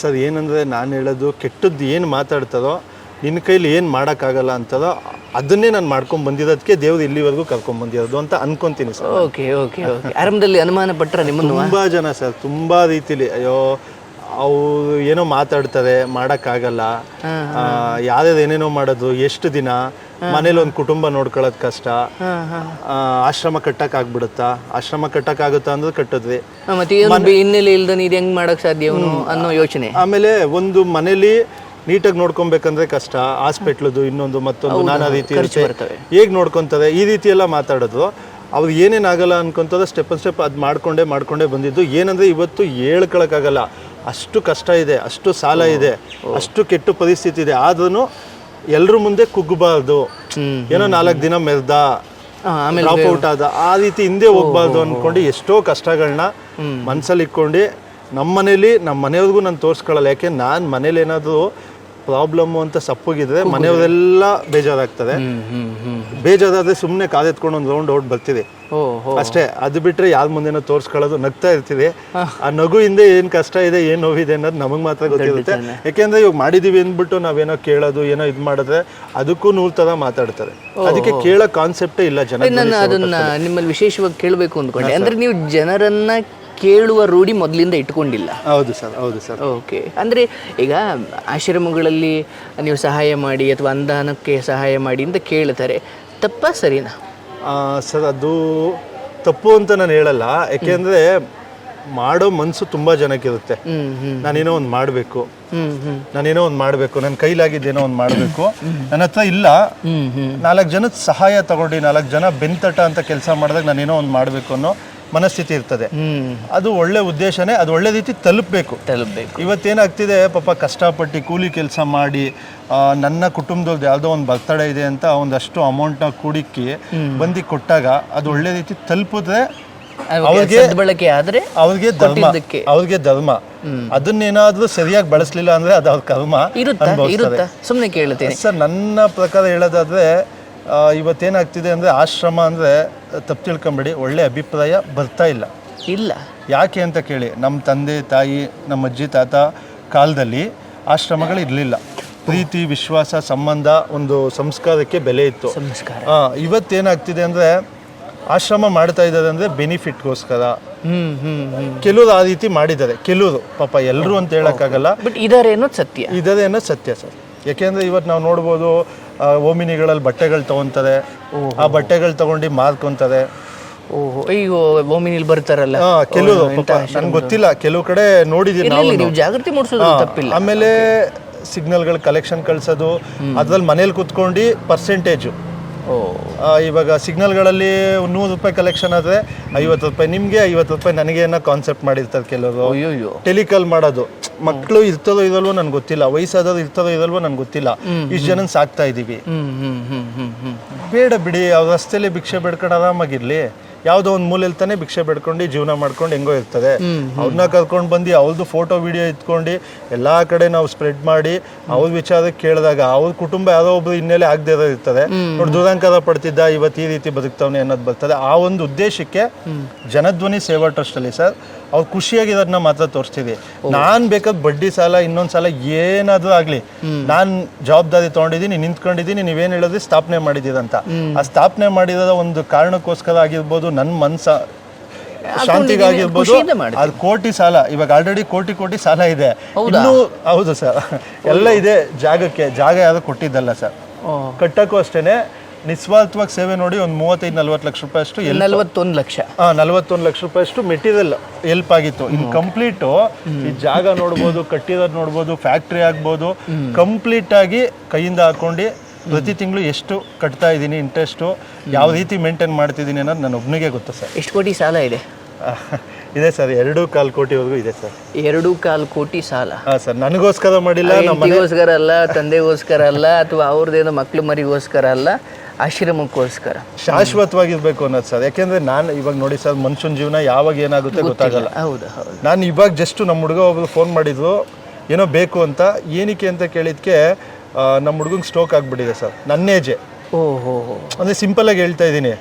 ಸರ್ ಏನಂದ್ರೆ ನಾನು ಹೇಳೋದು ಕೆಟ್ಟದ್ದು ಏನು ಮಾತಾಡ್ತಾರೋ ನಿನ್ನ ಕೈಲಿ ಏನು ಮಾಡೋಕ್ಕಾಗಲ್ಲ ಅಂತದ ಅದನ್ನೇ ನಾನು ಮಾಡ್ಕೊಂಡು ಬಂದಿದ್ದಕ್ಕೆ ದೇವ್ರು ಇಲ್ಲಿವರೆಗೂ ಕರ್ಕೊಂಡು ಬಂದಿರೋದು ಅಂತ ಅನ್ಕೊಂತೀನಿ ಸರ್. Okay okay okay. ಆರಂಭದಲ್ಲಿ ಅನುಮಾನ ಪಟ್ಟರೆ ನಿಮ್ಮನ್ನು? ತುಂಬಾ ಜನ ಸರ್ ತುಂಬಾ ರೀತಿಲಿ. ಅಯ್ಯೋ ಅವ್ರು ಏನೋ ಮಾತಾಡ್ತಾರೆ ಮಾಡೋಕ್ಕಾಗಲ್ಲ. ಯಾರ್ಯಾರು ಏನೇನೋ ಮಾಡೋದು ಎಷ್ಟು ದಿನ? ಮನೇಲಿ ಒಂದು ಕುಟುಂಬ ನೋಡ್ಕೊಳ್ಳೋದು ಕಷ್ಟ. ಆಶ್ರಮ ಕಟ್ಟಕ್ ಆಗ್ಬಿಡುತ್ತಾ? ಆಶ್ರಮ ಕಟ್ಟಕ್ ಆಗುತ್ತಾ ಅಂದ್ರೆ ಕಟ್ಟದ್ವಿ. ಮತ್ತೆ ಹಿನ್ನೆಲೆ ಇಲ್ದ ಇದು ಹೆಂಗ್ ಮಾಡಕ್ ಸಾಧ್ಯ ಅನ್ನೋ ಯೋಚನೆ? ಆಮೇಲೆ ಒಂದು ಮನೇಲಿ ನೀಟಾಗಿ ನೋಡ್ಕೊಬೇಕಂದ್ರೆ ಕಷ್ಟ. ಹಾಸ್ಪಿಟ್ಲದು ಇನ್ನೊಂದು ಮತ್ತೊಂದು ನಾನಾ ರೀತಿ ಇರುತ್ತೆ ಹೇಗ್ ನೋಡ್ಕೊತಾರೆ ಈ ರೀತಿ ಎಲ್ಲ ಮಾತಾಡೋದು. ಅವ್ರು ಏನೇನು ಆಗಲ್ಲ ಅನ್ಕೊಂತದ ಸ್ಟೆಪ್ ಬೈ ಸ್ಟೆಪ್ ಅದ್ ಮಾಡ್ಕೊಂಡೇ ಮಾಡ್ಕೊಂಡೇ ಬಂದಿದ್ದು. ಏನಂದ್ರೆ ಇವತ್ತು ಹೇಳ್ಕೊಳಕ್ಕಾಗಲ್ಲ. ಅಷ್ಟು ಕಷ್ಟ ಇದೆ ಅಷ್ಟು ಸಾಲ ಇದೆ ಅಷ್ಟು ಕೆಟ್ಟ ಪರಿಸ್ಥಿತಿ ಇದೆ. ಆದ್ರೂ ಎಲ್ಲರ ಮುಂದೆ ಕುಗ್ಗಬಾರ್ದು. ಏನೋ ನಾಲ್ಕು ದಿನ ಮೆರ್ದ ಔಟ್ ಆದ. ಆ ರೀತಿ ಹಿಂದೆ ಹೋಗ್ಬಾರ್ದು ಅನ್ಕೊಂಡು ಎಷ್ಟೋ ಕಷ್ಟಗಳನ್ನ ಮನ್ಸಲ್ಲಿ ಇಟ್ಕೊಂಡು ನಮ್ಮ ಮನೇಲಿ ನಮ್ಮ ಮನೆಯವ್ರಿಗೂ ನಾನು ತೋರಿಸ್ಕೊಳ್ಳಲ್ಲ ಯಾಕೆ ನಾನು ಮನೇಲಿ ಏನಾದರೂ ಪ್ರಾಬ್ಲಮ್ ಅಂತ ಸಪ್ಪಗಿದ್ರೆ ಮನೆಯವರೆಲ್ಲ ಬೇಜಾರಾಗ್ತದೆ. ಬೇಜಾರಾದ್ರೆ ಸುಮ್ಮನೆ ಕಾದೆತ್ಕೊಂಡು ಒಂದು ರೌಂಡ್ ಔಟ್ ಬರ್ತೀವಿ. ಅಷ್ಟೇ ಅದು ಬಿಟ್ರೆ ಯಾರ ಮುಂದೆನೋ ತೋರಿಸ್ಕೊಳ್ಳೋದು ನಗ್ತಾ ಇರ್ತೀವಿ. ಆ ನಗು ಹಿಂದೆ ಏನ್ ಕಷ್ಟ ಇದೆ ಏನ್ ನೋವಿದೆ ಅನ್ನೋದು ನಮಗ್ ಮಾತ್ರ ಗೊತ್ತಿರುತ್ತೆ. ಯಾಕೆಂದ್ರೆ ಇವಾಗ ಮಾಡಿದೀವಿ ಅಂದ್ಬಿಟ್ಟು ನಾವೇನೋ ಕೇಳೋದು ಏನೋ ಇದು ಮಾಡಿದ್ರೆ ಅದಕ್ಕೂ ನೂರ್ ತರ ಮಾತಾಡ್ತಾರೆ. ಅದಕ್ಕೆ ಕೇಳೋ ಕಾನ್ಸೆಪ್ಟೇ ಇಲ್ಲ ಜನ ನಾನು ಅದನ್ನ ನಿಮ್ಮಲ್ಲಿ ವಿಶೇಷವಾಗಿ ಕೇಳಬೇಕು ಅಂದ್ಕೊಂಡೆ. ಅಂದ್ರೆ ನೀವು ಜನರನ್ನ ಕೇಳುವ ರೂಢಿ ಮೊದಲಿಂದ ಇಟ್ಕೊಂಡಿಲ್ಲ. ಹೌದು ಸರ್ ಹೌದು ಸರ್. ಓಕೆ. ಅಂದರೆ ಈಗ ಆಶ್ರಮಗಳಲ್ಲಿ ನೀವು ಸಹಾಯ ಮಾಡಿ ಅಥವಾ ಅನುದಾನಕ್ಕೆ ಸಹಾಯ ಮಾಡಿ ಅಂತ ಕೇಳ್ತಾರೆ. ತಪ್ಪ ಸರಿನಾ? ಸರ್ ಅದು ತಪ್ಪು ಅಂತ ನಾನು ಹೇಳಲ್ಲ. ಯಾಕೆಂದ್ರೆ ಮಾಡೋ ಮನಸ್ಸು ತುಂಬಾ ಜನಕ್ಕಿರುತ್ತೆ. ನಾನೇನೋ ಒಂದು ಮಾಡಬೇಕು. ನಾನೇನೋ ಒಂದು ಮಾಡಬೇಕು. ನನ್ನ ಕೈಲಾಗಿದ್ದೇನೋ ಒಂದು ಮಾಡಬೇಕು. ನನ್ನ ಹತ್ರ ಇಲ್ಲ. ನಾಲ್ಕು ಜನದ ಸಹಾಯ ತಗೊಂಡು ನಾಲ್ಕು ಜನ ಬೆಂತಟ ಅಂತ ಕೆಲಸ ಮಾಡಿದಾಗ ನಾನೇನೋ ಒಂದು ಮಾಡಬೇಕು ಅನ್ನೋ ಮನಸ್ಥಿತಿ ಇರ್ತದೆ. ಅದು ಒಳ್ಳೆ ಉದ್ದೇಶನೇ ಅದು ಒಳ್ಳೆ ರೀತಿ ತಲುಪಬೇಕು. ತಲುಪಬೇಕು. ಇವತ್ತೇನಾಗ್ತಿದೆ ಪಾಪ ಕಷ್ಟಪಟ್ಟು ಕೂಲಿ ಕೆಲಸ ಮಾಡಿ ನನ್ನ ಕುಟುಂಬದವ್ರದ್ದು ಯಾವುದೋ ಒಂದು ಬರ್ತಡೇ ಇದೆ ಅಂತ ಒಂದಷ್ಟು ಅಮೌಂಟ್ನ ಕೂಡಿಕ್ಕಿ ಬಂದು ಕೊಟ್ಟಾಗ ಅದು ಒಳ್ಳೆ ರೀತಿ ತಲುಪಿದ್ರೆ ಅವ್ರಿಗೆ ಬಳಕೆ ಆದ್ರೆ ಅವ್ರಿಗೆ ಧರ್ಮ. ಅವ್ರಿಗೆ ಧರ್ಮ. ಅದನ್ನೇನಾದ್ರೂ ಸರಿಯಾಗಿ ಬಳಸಲಿಲ್ಲ ಅಂದ್ರೆ ಅದು ಅವ್ರ ಕರ್ಮ ಇರುತ್ತೆ? ಸುಮ್ಮನೆ ಕೇಳ್ತೇನೆ. ಸರ್ ನನ್ನ ಪ್ರಕಾರ ಹೇಳೋದಾದ್ರೆ ಇವತ್ತೇನಾಗ್ತಿದೆ ಅಂದ್ರೆ ಆಶ್ರಮ ಅಂದರೆ ತಪ್ಪು ತಿಳ್ಕೊಂಬೇಡಿ ಒಳ್ಳೆ ಅಭಿಪ್ರಾಯ ಬರ್ತಾ ಇಲ್ಲ. ಇಲ್ಲ. ಯಾಕೆ ಅಂತ ಕೇಳಿ ನಮ್ಮ ತಂದೆ ತಾಯಿ ನಮ್ಮ ಅಜ್ಜಿ ತಾತ ಕಾಲದಲ್ಲಿ ಆಶ್ರಮಗಳು ಇರಲಿಲ್ಲ. ಪ್ರೀತಿ ವಿಶ್ವಾಸ ಸಂಬಂಧ ಒಂದು ಸಂಸ್ಕಾರಕ್ಕೆ ಬೆಲೆ ಇತ್ತು. ಸಂಸ್ಕಾರ. ಆ, ಇವತ್ತೇನಾಗ್ತಿದೆ ಅಂದರೆ ಆಶ್ರಮ ಮಾಡ್ತಾ ಇದ್ದಾರೆ ಅಂದರೆ ಬೆನಿಫಿಟ್ಗೋಸ್ಕರ. ಹ್ಮ್ ಹ್ಮ್ ಹ್ಮ್. ಕೆಲವರು ಆ ರೀತಿ ಮಾಡಿದ್ದಾರೆ. ಕೆಲವರು ಪಾಪ ಎಲ್ಲರೂ ಅಂತ ಹೇಳೋಕ್ಕಾಗಲ್ಲ. ಬಟ್ ಇದರೇನೋ ಅನ್ನೋದು ಸತ್ಯ? ಇದರೇನೋ ಅನ್ನೋದು ಸತ್ಯ ಸರ್? ಯಾಕೆಂದರೆ ಇವತ್ತು ನಾವು ನೋಡ್ಬೋದು ಓಮಿನಿಗಳಲ್ಲಿ ಬಟ್ಟೆಗಳು ತಗೊಂತದೆ ಆ ಬಟ್ಟೆಗಳು ತಗೊಂಡು ಮಾರ್ಕೊಂತದೆ. ಓಹೋ. ಅಯ್ಯೋ ಓಮಿನಿಲ್ ಬರ್ತಾರಲ್ಲ. ಕೆಲವು ನಂಗೆ ನನ್ಗೆ ಗೊತ್ತಿಲ್ಲ ಕೆಲವು ಕಡೆ ನೋಡಿದೀನಿ ನಾವು ಜಾಗೃತಿ ಮೂಡಿಸೋದು ತಪ್ಪಿಲ್ಲ. ಆಮೇಲೆ ಸಿಗ್ನಲ್ಗಳ ಕಲೆಕ್ಷನ್ ಕಳ್ಸೋದು ಅದ್ರಲ್ಲಿ ಮನೇಲಿ ಕುತ್ಕೊಂಡು ಪರ್ಸೆಂಟೇಜು ಇವಾಗ ಸಿಗ್ನಲ್ಗಳಲ್ಲಿ ನೂರು ರೂಪಾಯಿ ಕಲೆಕ್ಷನ್ ಆದರೆ ಐವತ್ತು ರೂಪಾಯಿ ನಿಮಗೆ ಐವತ್ತು ರೂಪಾಯಿ ನನಗೆ ಏನೋ ಕಾನ್ಸೆಪ್ಟ್ ಮಾಡಿರ್ತಾರೆ ಕೆಲವರು. ಅಯ್ಯೋಯ್ಯೋ. ಟೆಲಿಕಾಲ್ ಮಾಡೋದು. ಮಕ್ಕಳು ಇರ್ತದೋ ಇರಲ್ವೋ ನನ್ಗೆ ಗೊತ್ತಿಲ್ಲ. ವಯಸ್ಸಾದವ್ರು ಇರ್ತದೋ ಇರಲ್ವೋ ನನ್ಗೆ ಗೊತ್ತಿಲ್ಲ. ಇಷ್ಟು ಜನ ಸಾಕ್ತಾ ಹ್ಮ್ ಬೇಡ ಬಿಡಿ ಅವ್ರ ರಸ್ತೆಯಲ್ಲಿ ಭಿಕ್ಷೆ ಬೇಡ್ಕೊಂಡು ಆರಾಮಾಗಿರ್ಲಿ. ಯಾವುದೋ ಒಂದು ಮೂಲೆಯಲ್ಲಿ ತಾನೇ ಭಿಕ್ಷೆ ಬೇಡ್ಕೊಂಡು ಜೀವನ ಮಾಡ್ಕೊಂಡು ಹೆಂಗೋ ಇರ್ತದೆ. ಅವ್ರನ್ನ ಕರ್ಕೊಂಡು ಬಂದು ಅವ್ರದ್ದು ಫೋಟೋ ವಿಡಿಯೋ ಇಟ್ಕೊಂಡು ಎಲ್ಲ ಕಡೆ ನಾವು ಸ್ಪ್ರೆಡ್ ಮಾಡಿ ಅವ್ರ ವಿಚಾರಕ್ಕೆ ಕೇಳಿದಾಗ ಅವ್ರ ಕುಟುಂಬ ಯಾರೋ ಒಬ್ರು ಹಿನ್ನೆಲೆ ಆಗದೆ ಇರ್ತದೆ. ನೋಡಿ ದುರಂಕಾರ ಪಡ್ತಿದ್ದ ಇವತ್ತು ಈ ರೀತಿ ಬದುಕ್ತಾವನೆ ಅನ್ನೋದು ಬರ್ತದೆ. ಆ ಒಂದು ಉದ್ದೇಶಕ್ಕೆ ಜನಧ್ವನಿ ಸೇವಾ ಟ್ರಸ್ಟಲ್ಲಿ ಸರ್ ಅವ್ರು ಖುಷಿಯಾಗಿರೋದನ್ನ ಮಾತ್ರ ತೋರಿಸ್ತೀವಿ ನಾನ್ ಬೇಕಾದ ಬಡ್ಡಿ ಸಾಲ ಇನ್ನೊಂದ್ ಸಾಲ ಏನಾದ್ರೂ ಆಗ್ಲಿ. ನಾನ್ ಜವಾಬ್ದಾರಿ ತಗೊಂಡಿದ್ದೀನಿ ನಿಂತ್ಕೊಂಡಿದ್ದೀನಿ ನೀವೇನ್ ಹೇಳಿದ್ರಿ ಸ್ಥಾಪನೆ ಮಾಡಿದ್ದೀರಂತ. ಆ ಸ್ಥಾಪನೆ ಮಾಡಿದ ಒಂದು ಕಾರಣಕ್ಕೋಸ್ಕರ ಆಗಿರ್ಬೋದು ನನ್ನ ಮನ್ಸ ಶಾಂತಿಗಾಗಿರ್ಬೋದು ಅದು ಕೋಟಿ ಸಾಲ. ಇವಾಗ ಆಲ್ರೆಡಿ ಕೋಟಿ ಕೋಟಿ ಸಾಲ ಇದೆ. ಇನ್ನೂ ಹೌದು ಸರ್. ಎಲ್ಲ ಇದೆ ಜಾಗಕ್ಕೆ. ಜಾಗ ಯಾರು ಕೊಟ್ಟಿದ್ದಲ್ಲ ಸರ್. ಕಟ್ಟಕ್ಕೂ ಅಷ್ಟೇನೆ. ನಿಸ್ವಾರ್ಥವಾಗಿ ಸೇವೆ ನೋಡಿ ಒಂದು ಮೂವತ್ತೈದು ನಲ್ವತ್ತು ಲಕ್ಷ ರೂಪಾಯಿ ಅಷ್ಟು ನಲವತ್ತೊಂದು ಲಕ್ಷ. ಆ ನಲವತ್ತೊಂದು ಲಕ್ಷ ರೂಪಾಯಿ ಅಷ್ಟು ಮೆಟೀರಿಯಲ್ ಹೆಲ್ಪ್ ಆಗಿತ್ತು. ಇನ್ ಕಂಪ್ಲೀಟು ಈ ಜಾಗ ನೋಡ್ಬೋದು ಕಟ್ಟಿರೋದು ನೋಡ್ಬೋದು ಫ್ಯಾಕ್ಟ್ರಿ ಆಗ್ಬೋದು ಕಂಪ್ಲೀಟ್ ಆಗಿ ಕೈಯಿಂದ ಹಾಕೊಂಡು ಪ್ರತಿ ತಿಂಗಳು ಎಷ್ಟು ಕಟ್ತಾ ಇದ್ದೀನಿ ಇಂಟ್ರೆಸ್ಟು ಯಾವ ರೀತಿ ಮೇಂಟೈನ್ ಮಾಡ್ತಿದ್ದೀನಿ ಅನ್ನೋದು ನನ್ನ ಒಬ್ಬನಿಗೆ ಗೊತ್ತು ಸರ್. ಎಷ್ಟು ಕೋಟಿ ಸಾಲ ಇದೆ? [LAUGHS] ಇದೆ ಸರ್ ಎರಡು ಕಾಲು ಕೋಟಿವರೆಗೂ ಇದೆ ಸರ್. ಎರಡು ಕಾಲು ಕೋಟಿ ಸಾಲ? ಹಾಂ ಸರ್ ನನಗೋಸ್ಕರ ಮಾಡಿಲ್ಲ ನಮ್ಮ ಮನೆ ಅಲ್ಲ ತಂದೆಗೋಸ್ಕರ ಅಲ್ಲ ಅಥವಾ ಅವ್ರದ್ದೇನೋ ಮಕ್ಳು ಮರಿಗೋಸ್ಕರ ಅಲ್ಲ ಆಶ್ರಮಕ್ಕೋಸ್ಕರ ಶಾಶ್ವತವಾಗಿರ್ಬೇಕು ಅನ್ನೋದು ಸರ್. ಯಾಕೆಂದ್ರೆ ನಾನು ಇವಾಗ ನೋಡಿ ಸರ್ ಮನುಷ್ಯನ ಜೀವನ ಯಾವಾಗ ಏನಾಗುತ್ತೆ ಗೊತ್ತಾಗಲ್ಲ. ಹೌದು ಹೌದು. ನಾನು ಇವಾಗ ಜಸ್ಟ್ ನಮ್ಮ ಹುಡುಗ ಒಬ್ಬರು ಫೋನ್ ಮಾಡಿದ್ರು ಏನೋ ಬೇಕು ಅಂತ ಏನಕ್ಕೆ ಅಂತ ಕೇಳಿದ್ಕೆ ನಮ್ಮ ಹುಡುಗಂಗೆ ಸ್ಟ್ರೋಕ್ ಆಗಿಬಿಟ್ಟಿದೆ ಸರ್. ನನ್ನ ಏಜೆ ಓ ಹೋ ಹೋ ಅಂದರೆ ಸಿಂಪಲಾಗಿ ಹೇಳ್ತಾ ಇದ್ದೀನಿ.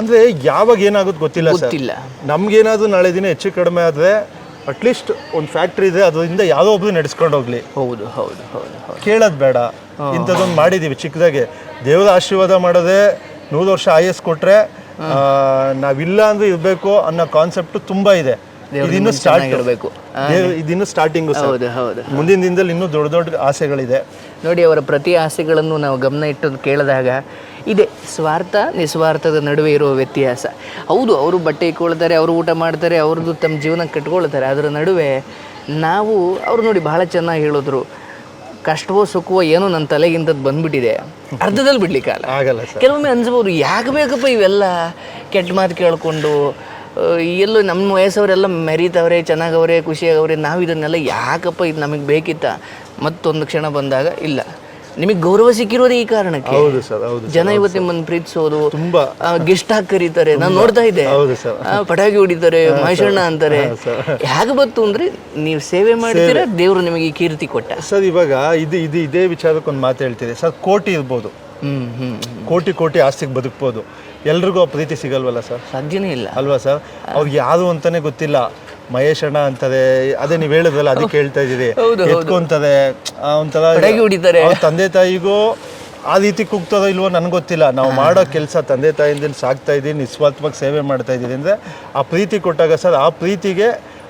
ಅಂದ್ರೆ ಯಾವಾಗ ಏನಾಗುತ್ತೆ ಗೊತ್ತಿಲ್ಲ ಸರ್. ಗೊತ್ತಿಲ್ಲ. ನಮ್ಗೇನಾದ್ರೂ ನಾಳೆ ದಿನ ಹೆಚ್ಚು ಕಡಿಮೆ ಆದರೆ ಅಟ್ಲೀಸ್ಟ್ ಒಂದು ಫ್ಯಾಕ್ಟ್ರಿ ಇದೆ ಅದರಿಂದ ಯಾವುದೋ ಒಬ್ರು ನಡೆಸ್ಕೊಂಡು ಹೋಗ್ಲಿ. ಹೌದು ಹೌದು ಹೌದು. ಕೇಳೋದು ಬೇಡ. ಇಂಥದ್ದೊಂದು ಮಾಡಿದ್ದೀವಿ ಚಿಕ್ಕದಾಗೆ ದೇವರ ಆಶೀರ್ವಾದ ಮಾಡೋದೇ ನೂರು ವರ್ಷ ಆಯಸ್ ಕೊಟ್ರೆ ಆ, ನಾವಿಲ್ಲ ಅಂದ್ರೆ ಇರಬೇಕು ಅನ್ನೋ ಕಾನ್ಸೆಪ್ಟ್ ತುಂಬಾ ಇದೆ. ಇದಿನ್ನು ಸ್ಟಾರ್ಟ್ ಇರಬೇಕು ಇದಿನ್ನು ಸ್ಟಾರ್ಟಿಂಗು ಹೌದು ಹೌದು ಮುಂದಿನ ದಿನದಲ್ಲಿ ಇನ್ನೂ ದೊಡ್ಡ ದೊಡ್ಡ ಆಸೆಗಳಿದೆ. ನೋಡಿ ಅವರ ಪ್ರತಿ ಆಸೆಗಳನ್ನು ನಾವು ಗಮನ ಇಟ್ಟು ಕೇಳಿದಾಗ ಇದೆ ಸ್ವಾರ್ಥ ನಿಸ್ವಾರ್ಥದ ನಡುವೆ ಇರುವ ವ್ಯತ್ಯಾಸ. ಹೌದು ಅವರು ಬಟ್ಟೆ ಇಟ್ಕೊಳ್ತಾರೆ ಅವರು ಊಟ ಮಾಡ್ತಾರೆ ಅವ್ರದ್ದು ತಮ್ಮ ಜೀವನ ಕಟ್ಕೊಳ್ತಾರೆ. ಅದರ ನಡುವೆ ನಾವು ಅವ್ರು ನೋಡಿ ಬಹಳ ಚೆನ್ನಾಗಿ ಹೇಳಿದ್ರು. ಕಷ್ಟವೋ ಸುಖವೋ ಏನೋ ನನ್ನ ತಲೆಗಿಂತದ್ದು ಬಂದ್ಬಿಟ್ಟಿದೆ. ಅರ್ಧದಲ್ಲಿ ಬಿಡ್ಲಿಕ್ಕಲ್ಲ ಆಗಲ್ಲ ಕೆಲವೊಮ್ಮೆ ಅನ್ಸ್ಬೋದು ಯಾಕೆ ಬೇಕಪ್ಪ ಇವೆಲ್ಲ? ಕೆಟ್ಟ ಮಾತು ಕೇಳಿಕೊಂಡು ಎಲ್ಲೋ ನಮ್ಮ ವಯಸ್ಸವರೆಲ್ಲ ಮೆರೀತವ್ರೆ ಚೆನ್ನಾಗವ್ರೆ ಖುಷಿಯಾಗವ್ರೆ ನಾವು ಇದನ್ನೆಲ್ಲ ಯಾಕಪ್ಪ ಇದು ನಮಗೆ ಬೇಕಿತ್ತ? ಮತ್ತೊಂದು ಕ್ಷಣ ಬಂದಾಗ ಇಲ್ಲ. ನಿಮಗೆ ಗೌರವ ಸಿಕ್ಕಿರೋದೇ ಈ ಕಾರಣಕ್ಕೆ. ಹೌದು ಸರ್ ಹೌದು ಜನ ಇವತ್ತು ನಿಮ್ಮನ್ನು ಪ್ರೀತಿಸೋದು ತುಂಬಾ ಗೆಸ್ಟ್ ಆಗಿ ಕರೀತಾರೆ ನಾನು ನೋಡ್ತಾ ಇದ್ದೆ. ಹೌದು ಸರ್. ಪಟಾಕಿ ಹೊಡಿತಾರೆ ಮಹೇಶಣ್ಣ ಅಂತಾರೆ. ಹೇಗೆ ಬಂತು ಅಂದ್ರೆ ನೀವು ಸೇವೆ ಮಾಡಿದ್ರೆ ದೇವರು ನಿಮಗೆ ಈ ಕೀರ್ತಿ ಕೊಟ್ಟ. ಸರ್ ಇವಾಗ ಇದು ಇದು ಇದೇ ವಿಚಾರಕ್ಕೆ ಒಂದು ಮಾತು ಹೇಳ್ತೀನಿ ಸರ್ ಕೋಟಿ ಇರ್ಬೋದು. ಕೋಟಿ ಕೋಟಿ ಆಸ್ತಿಗೆ ಬದುಕ್ಬೋದು. ಎಲ್ರಿಗೂ ಆ ಪ್ರೀತಿ ಸಿಗಲ್ವಲ್ಲ ಸರ್? ಸಾಧ್ಯನೇ ಇಲ್ಲ. ಅಲ್ವಾ ಸರ್? ಅವ್ರಿಗೆ ಯಾರು ಅಂತಾನೆ ಗೊತ್ತಿಲ್ಲ. ಮಹೇಶ್ ಅಣ್ಣ ಅಂತಾರೆ ಅದೇ ನೀವು ಹೇಳಿದ್ರಲ್ಲ ಅದಕ್ಕೆ ಹೇಳ್ತಾ ಇದ್ದೀರಿ ಎತ್ಕೊಂತದೆ ಒಂಥರ ತಂದೆ ತಾಯಿಗೂ ಆ ರೀತಿ ಕುಗ್ತದೋ ಇಲ್ವೋ ನನಗೆ ಗೊತ್ತಿಲ್ಲ. ನಾವು ಮಾಡೋ ಕೆಲಸ ತಂದೆ ತಾಯಿಯಿಂದ ಸಾಕ್ತಾ ಇದ್ದೀನಿ ನಿಸ್ವಾರ್ಥವಾಗಿ ಸೇವೆ ಮಾಡ್ತಾ ಇದ್ದೀನಿ ಅಂದರೆ ಆ ಪ್ರೀತಿ ಕೊಟ್ಟಾಗ ಸರ್ ಆ ಪ್ರೀತಿಗೆ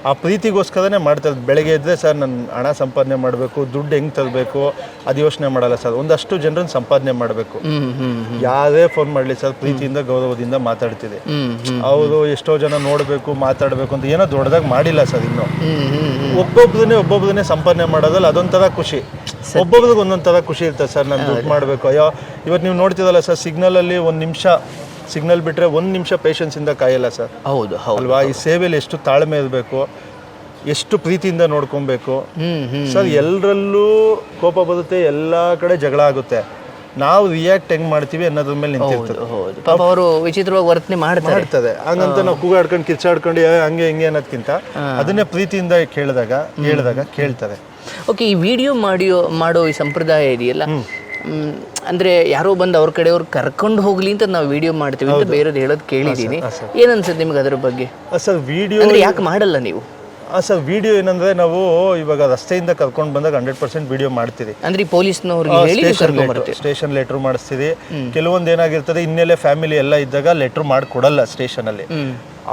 ಆ ಪ್ರೀತಿಗೋಸ್ಕರನೇ ಮಾಡ್ತಾ ಇರೋದು. ಬೆಳಗ್ಗೆ ಇದ್ದರೆ ಸರ್ ನಾನು ಹಣ ಸಂಪಾದನೆ ಮಾಡಬೇಕು ದುಡ್ಡು ಹೆಂಗೆ ತರಬೇಕು ಅದು ಯೋಚನೆ ಮಾಡಲ್ಲ ಸರ್. ಒಂದಷ್ಟು ಜನರನ್ನು ಸಂಪಾದನೆ ಮಾಡಬೇಕು. ಯಾರೇ ಫೋನ್ ಮಾಡಲಿ ಸರ್ ಪ್ರೀತಿಯಿಂದ ಗೌರವದಿಂದ ಮಾತಾಡ್ತಿದೆ ಅವರು ಎಷ್ಟೋ ಜನ ನೋಡಬೇಕು ಮಾತಾಡಬೇಕು ಅಂತ ಏನೋ ದೊಡ್ಡದಾಗಿ ಮಾಡಿಲ್ಲ ಸರ್ ಇನ್ನು. ಒಬ್ಬೊಬ್ಬರನ್ನೇ ಒಬ್ಬೊಬ್ಬರನ್ನೇ ಸಂಪಾದನೆ ಮಾಡೋದಲ್ಲ ಅದೊಂಥರ ಖುಷಿ. ಒಬ್ಬೊಬ್ರಿಗೆ ಒಂದೊಂದು ಥರ ಖುಷಿ ಇರ್ತದೆ ಸರ್ ನಾನು ದುಡ್ಡು ಮಾಡಬೇಕು. ಅಯ್ಯೋ ಇವತ್ತು ನೀವು ನೋಡ್ತಿದ್ದಲ್ಲ ಸರ್ ಸಿಗ್ನಲಲ್ಲಿ ಒಂದು ನಿಮಿಷ ಸಿಗ್ನಲ್ ಬಿಟ್ಟರೆ ಒಂದು ನಿಮಿಷ ಪೇಷನ್ಸಿಂದ ಕಾಯಲ್ಲ ಸರ್. ಹೌದು ಅಲ್ವಾ? ಈ ಸೇವೆಯಲ್ಲಿ ಎಷ್ಟು ತಾಳ್ಮೆ ಇರಬೇಕು ಎಷ್ಟು ಪ್ರೀತಿಯಿಂದ ನೋಡ್ಕೊಬೇಕು. ಸರ್ ಎಲ್ಲರಲ್ಲೂ ಕೋಪ ಬರುತ್ತೆ ಎಲ್ಲ ಕಡೆ ಜಗಳ ಆಗುತ್ತೆ. ನಾವು ರಿಯಾಕ್ಟ್ ಹೆಂಗ್ ಮಾಡ್ತೀವಿ ಅನ್ನೋದ್ರ ಮೇಲೆ ನಿಂತಿರ್ತದೆ. ಹೌದು ಪಾಪ ಅವರು ವಿಚಿತ್ರವಾಗಿ ವರ್ತನೆ ಮಾಡ್ತಾರೆ. ಹಂಗಂತ ನಾವು ಕೂಗಾಡ್ಕೊಂಡು ಕಿರ್ಚಾಡ್ಕೊಂಡು ಹಂಗೆ ಹಿಂಗೆ ಅನ್ನೋದಕ್ಕಿಂತ ಅದನ್ನೇ ಪ್ರೀತಿಯಿಂದ ಕೇಳಿದಾಗ ಹೇಳಿದಾಗ ಕೇಳ್ತಾರೆ. ಓಕೆ ಈ ವಿಡಿಯೋ ಮಾಡಿಯೋ ಮಾಡೋ ಈ ಸಂಪ್ರದಾಯ ಇದೆಯಲ್ಲ? ಅಂದ್ರೆ ಯಾರೋ ಬಂದು ಅವ್ರ ಕಡೆಯವ್ರು ಕರ್ಕೊಂಡು ಹೋಗ್ಲಿ ಅಂತ ನಾವು ವಿಡಿಯೋ ಮಾಡ್ತೀವಿ ಅಂತ ಬೇರೆ ಹೇಳೋದು ಕೇಳಿದೀನಿ. ಏನ್ ಅನ್ಸುತ್ತೆ ನಿಮ್ಗೆ ಅದ್ರ ಬಗ್ಗೆ? ಸರ್ ವಿಡಿಯೋ ಅಂದ್ರೆ ಯಾಕೆ ಮಾಡಲ್ಲ ನೀವು? ಸರ್ ವಿಡಿಯೋ ಏನಂದ್ರೆ ನಾವು ಇವಾಗ ರಸ್ತೆಯಿಂದ ಕರ್ಕೊಂಡು ಬಂದಾಗ ಹಂಡ್ರೆಡ್ ಪರ್ಸೆಂಟ್ ವಿಡಿಯೋ ಮಾಡ್ತೀವಿ ಅಂದ್ರೆ ಪೊಲೀಸ್ನವ್ರಿಗೆ ಕರ್ಕೊಂಡ್ ಸ್ಟೇಷನ್ ಲೆಟರ್ ಮಾಡಿಸ್ತೀವಿ ಕೆಲವೊಂದು ಏನಾಗಿರ್ತದೆ ಹಿನ್ನೆಲೆ ಫ್ಯಾಮಿಲಿ ಎಲ್ಲ ಇದ್ದಾಗ ಲೆಟರ್ ಮಾಡಿಕೊಡಲ್ಲ ಸ್ಟೇಷನಲ್ಲಿ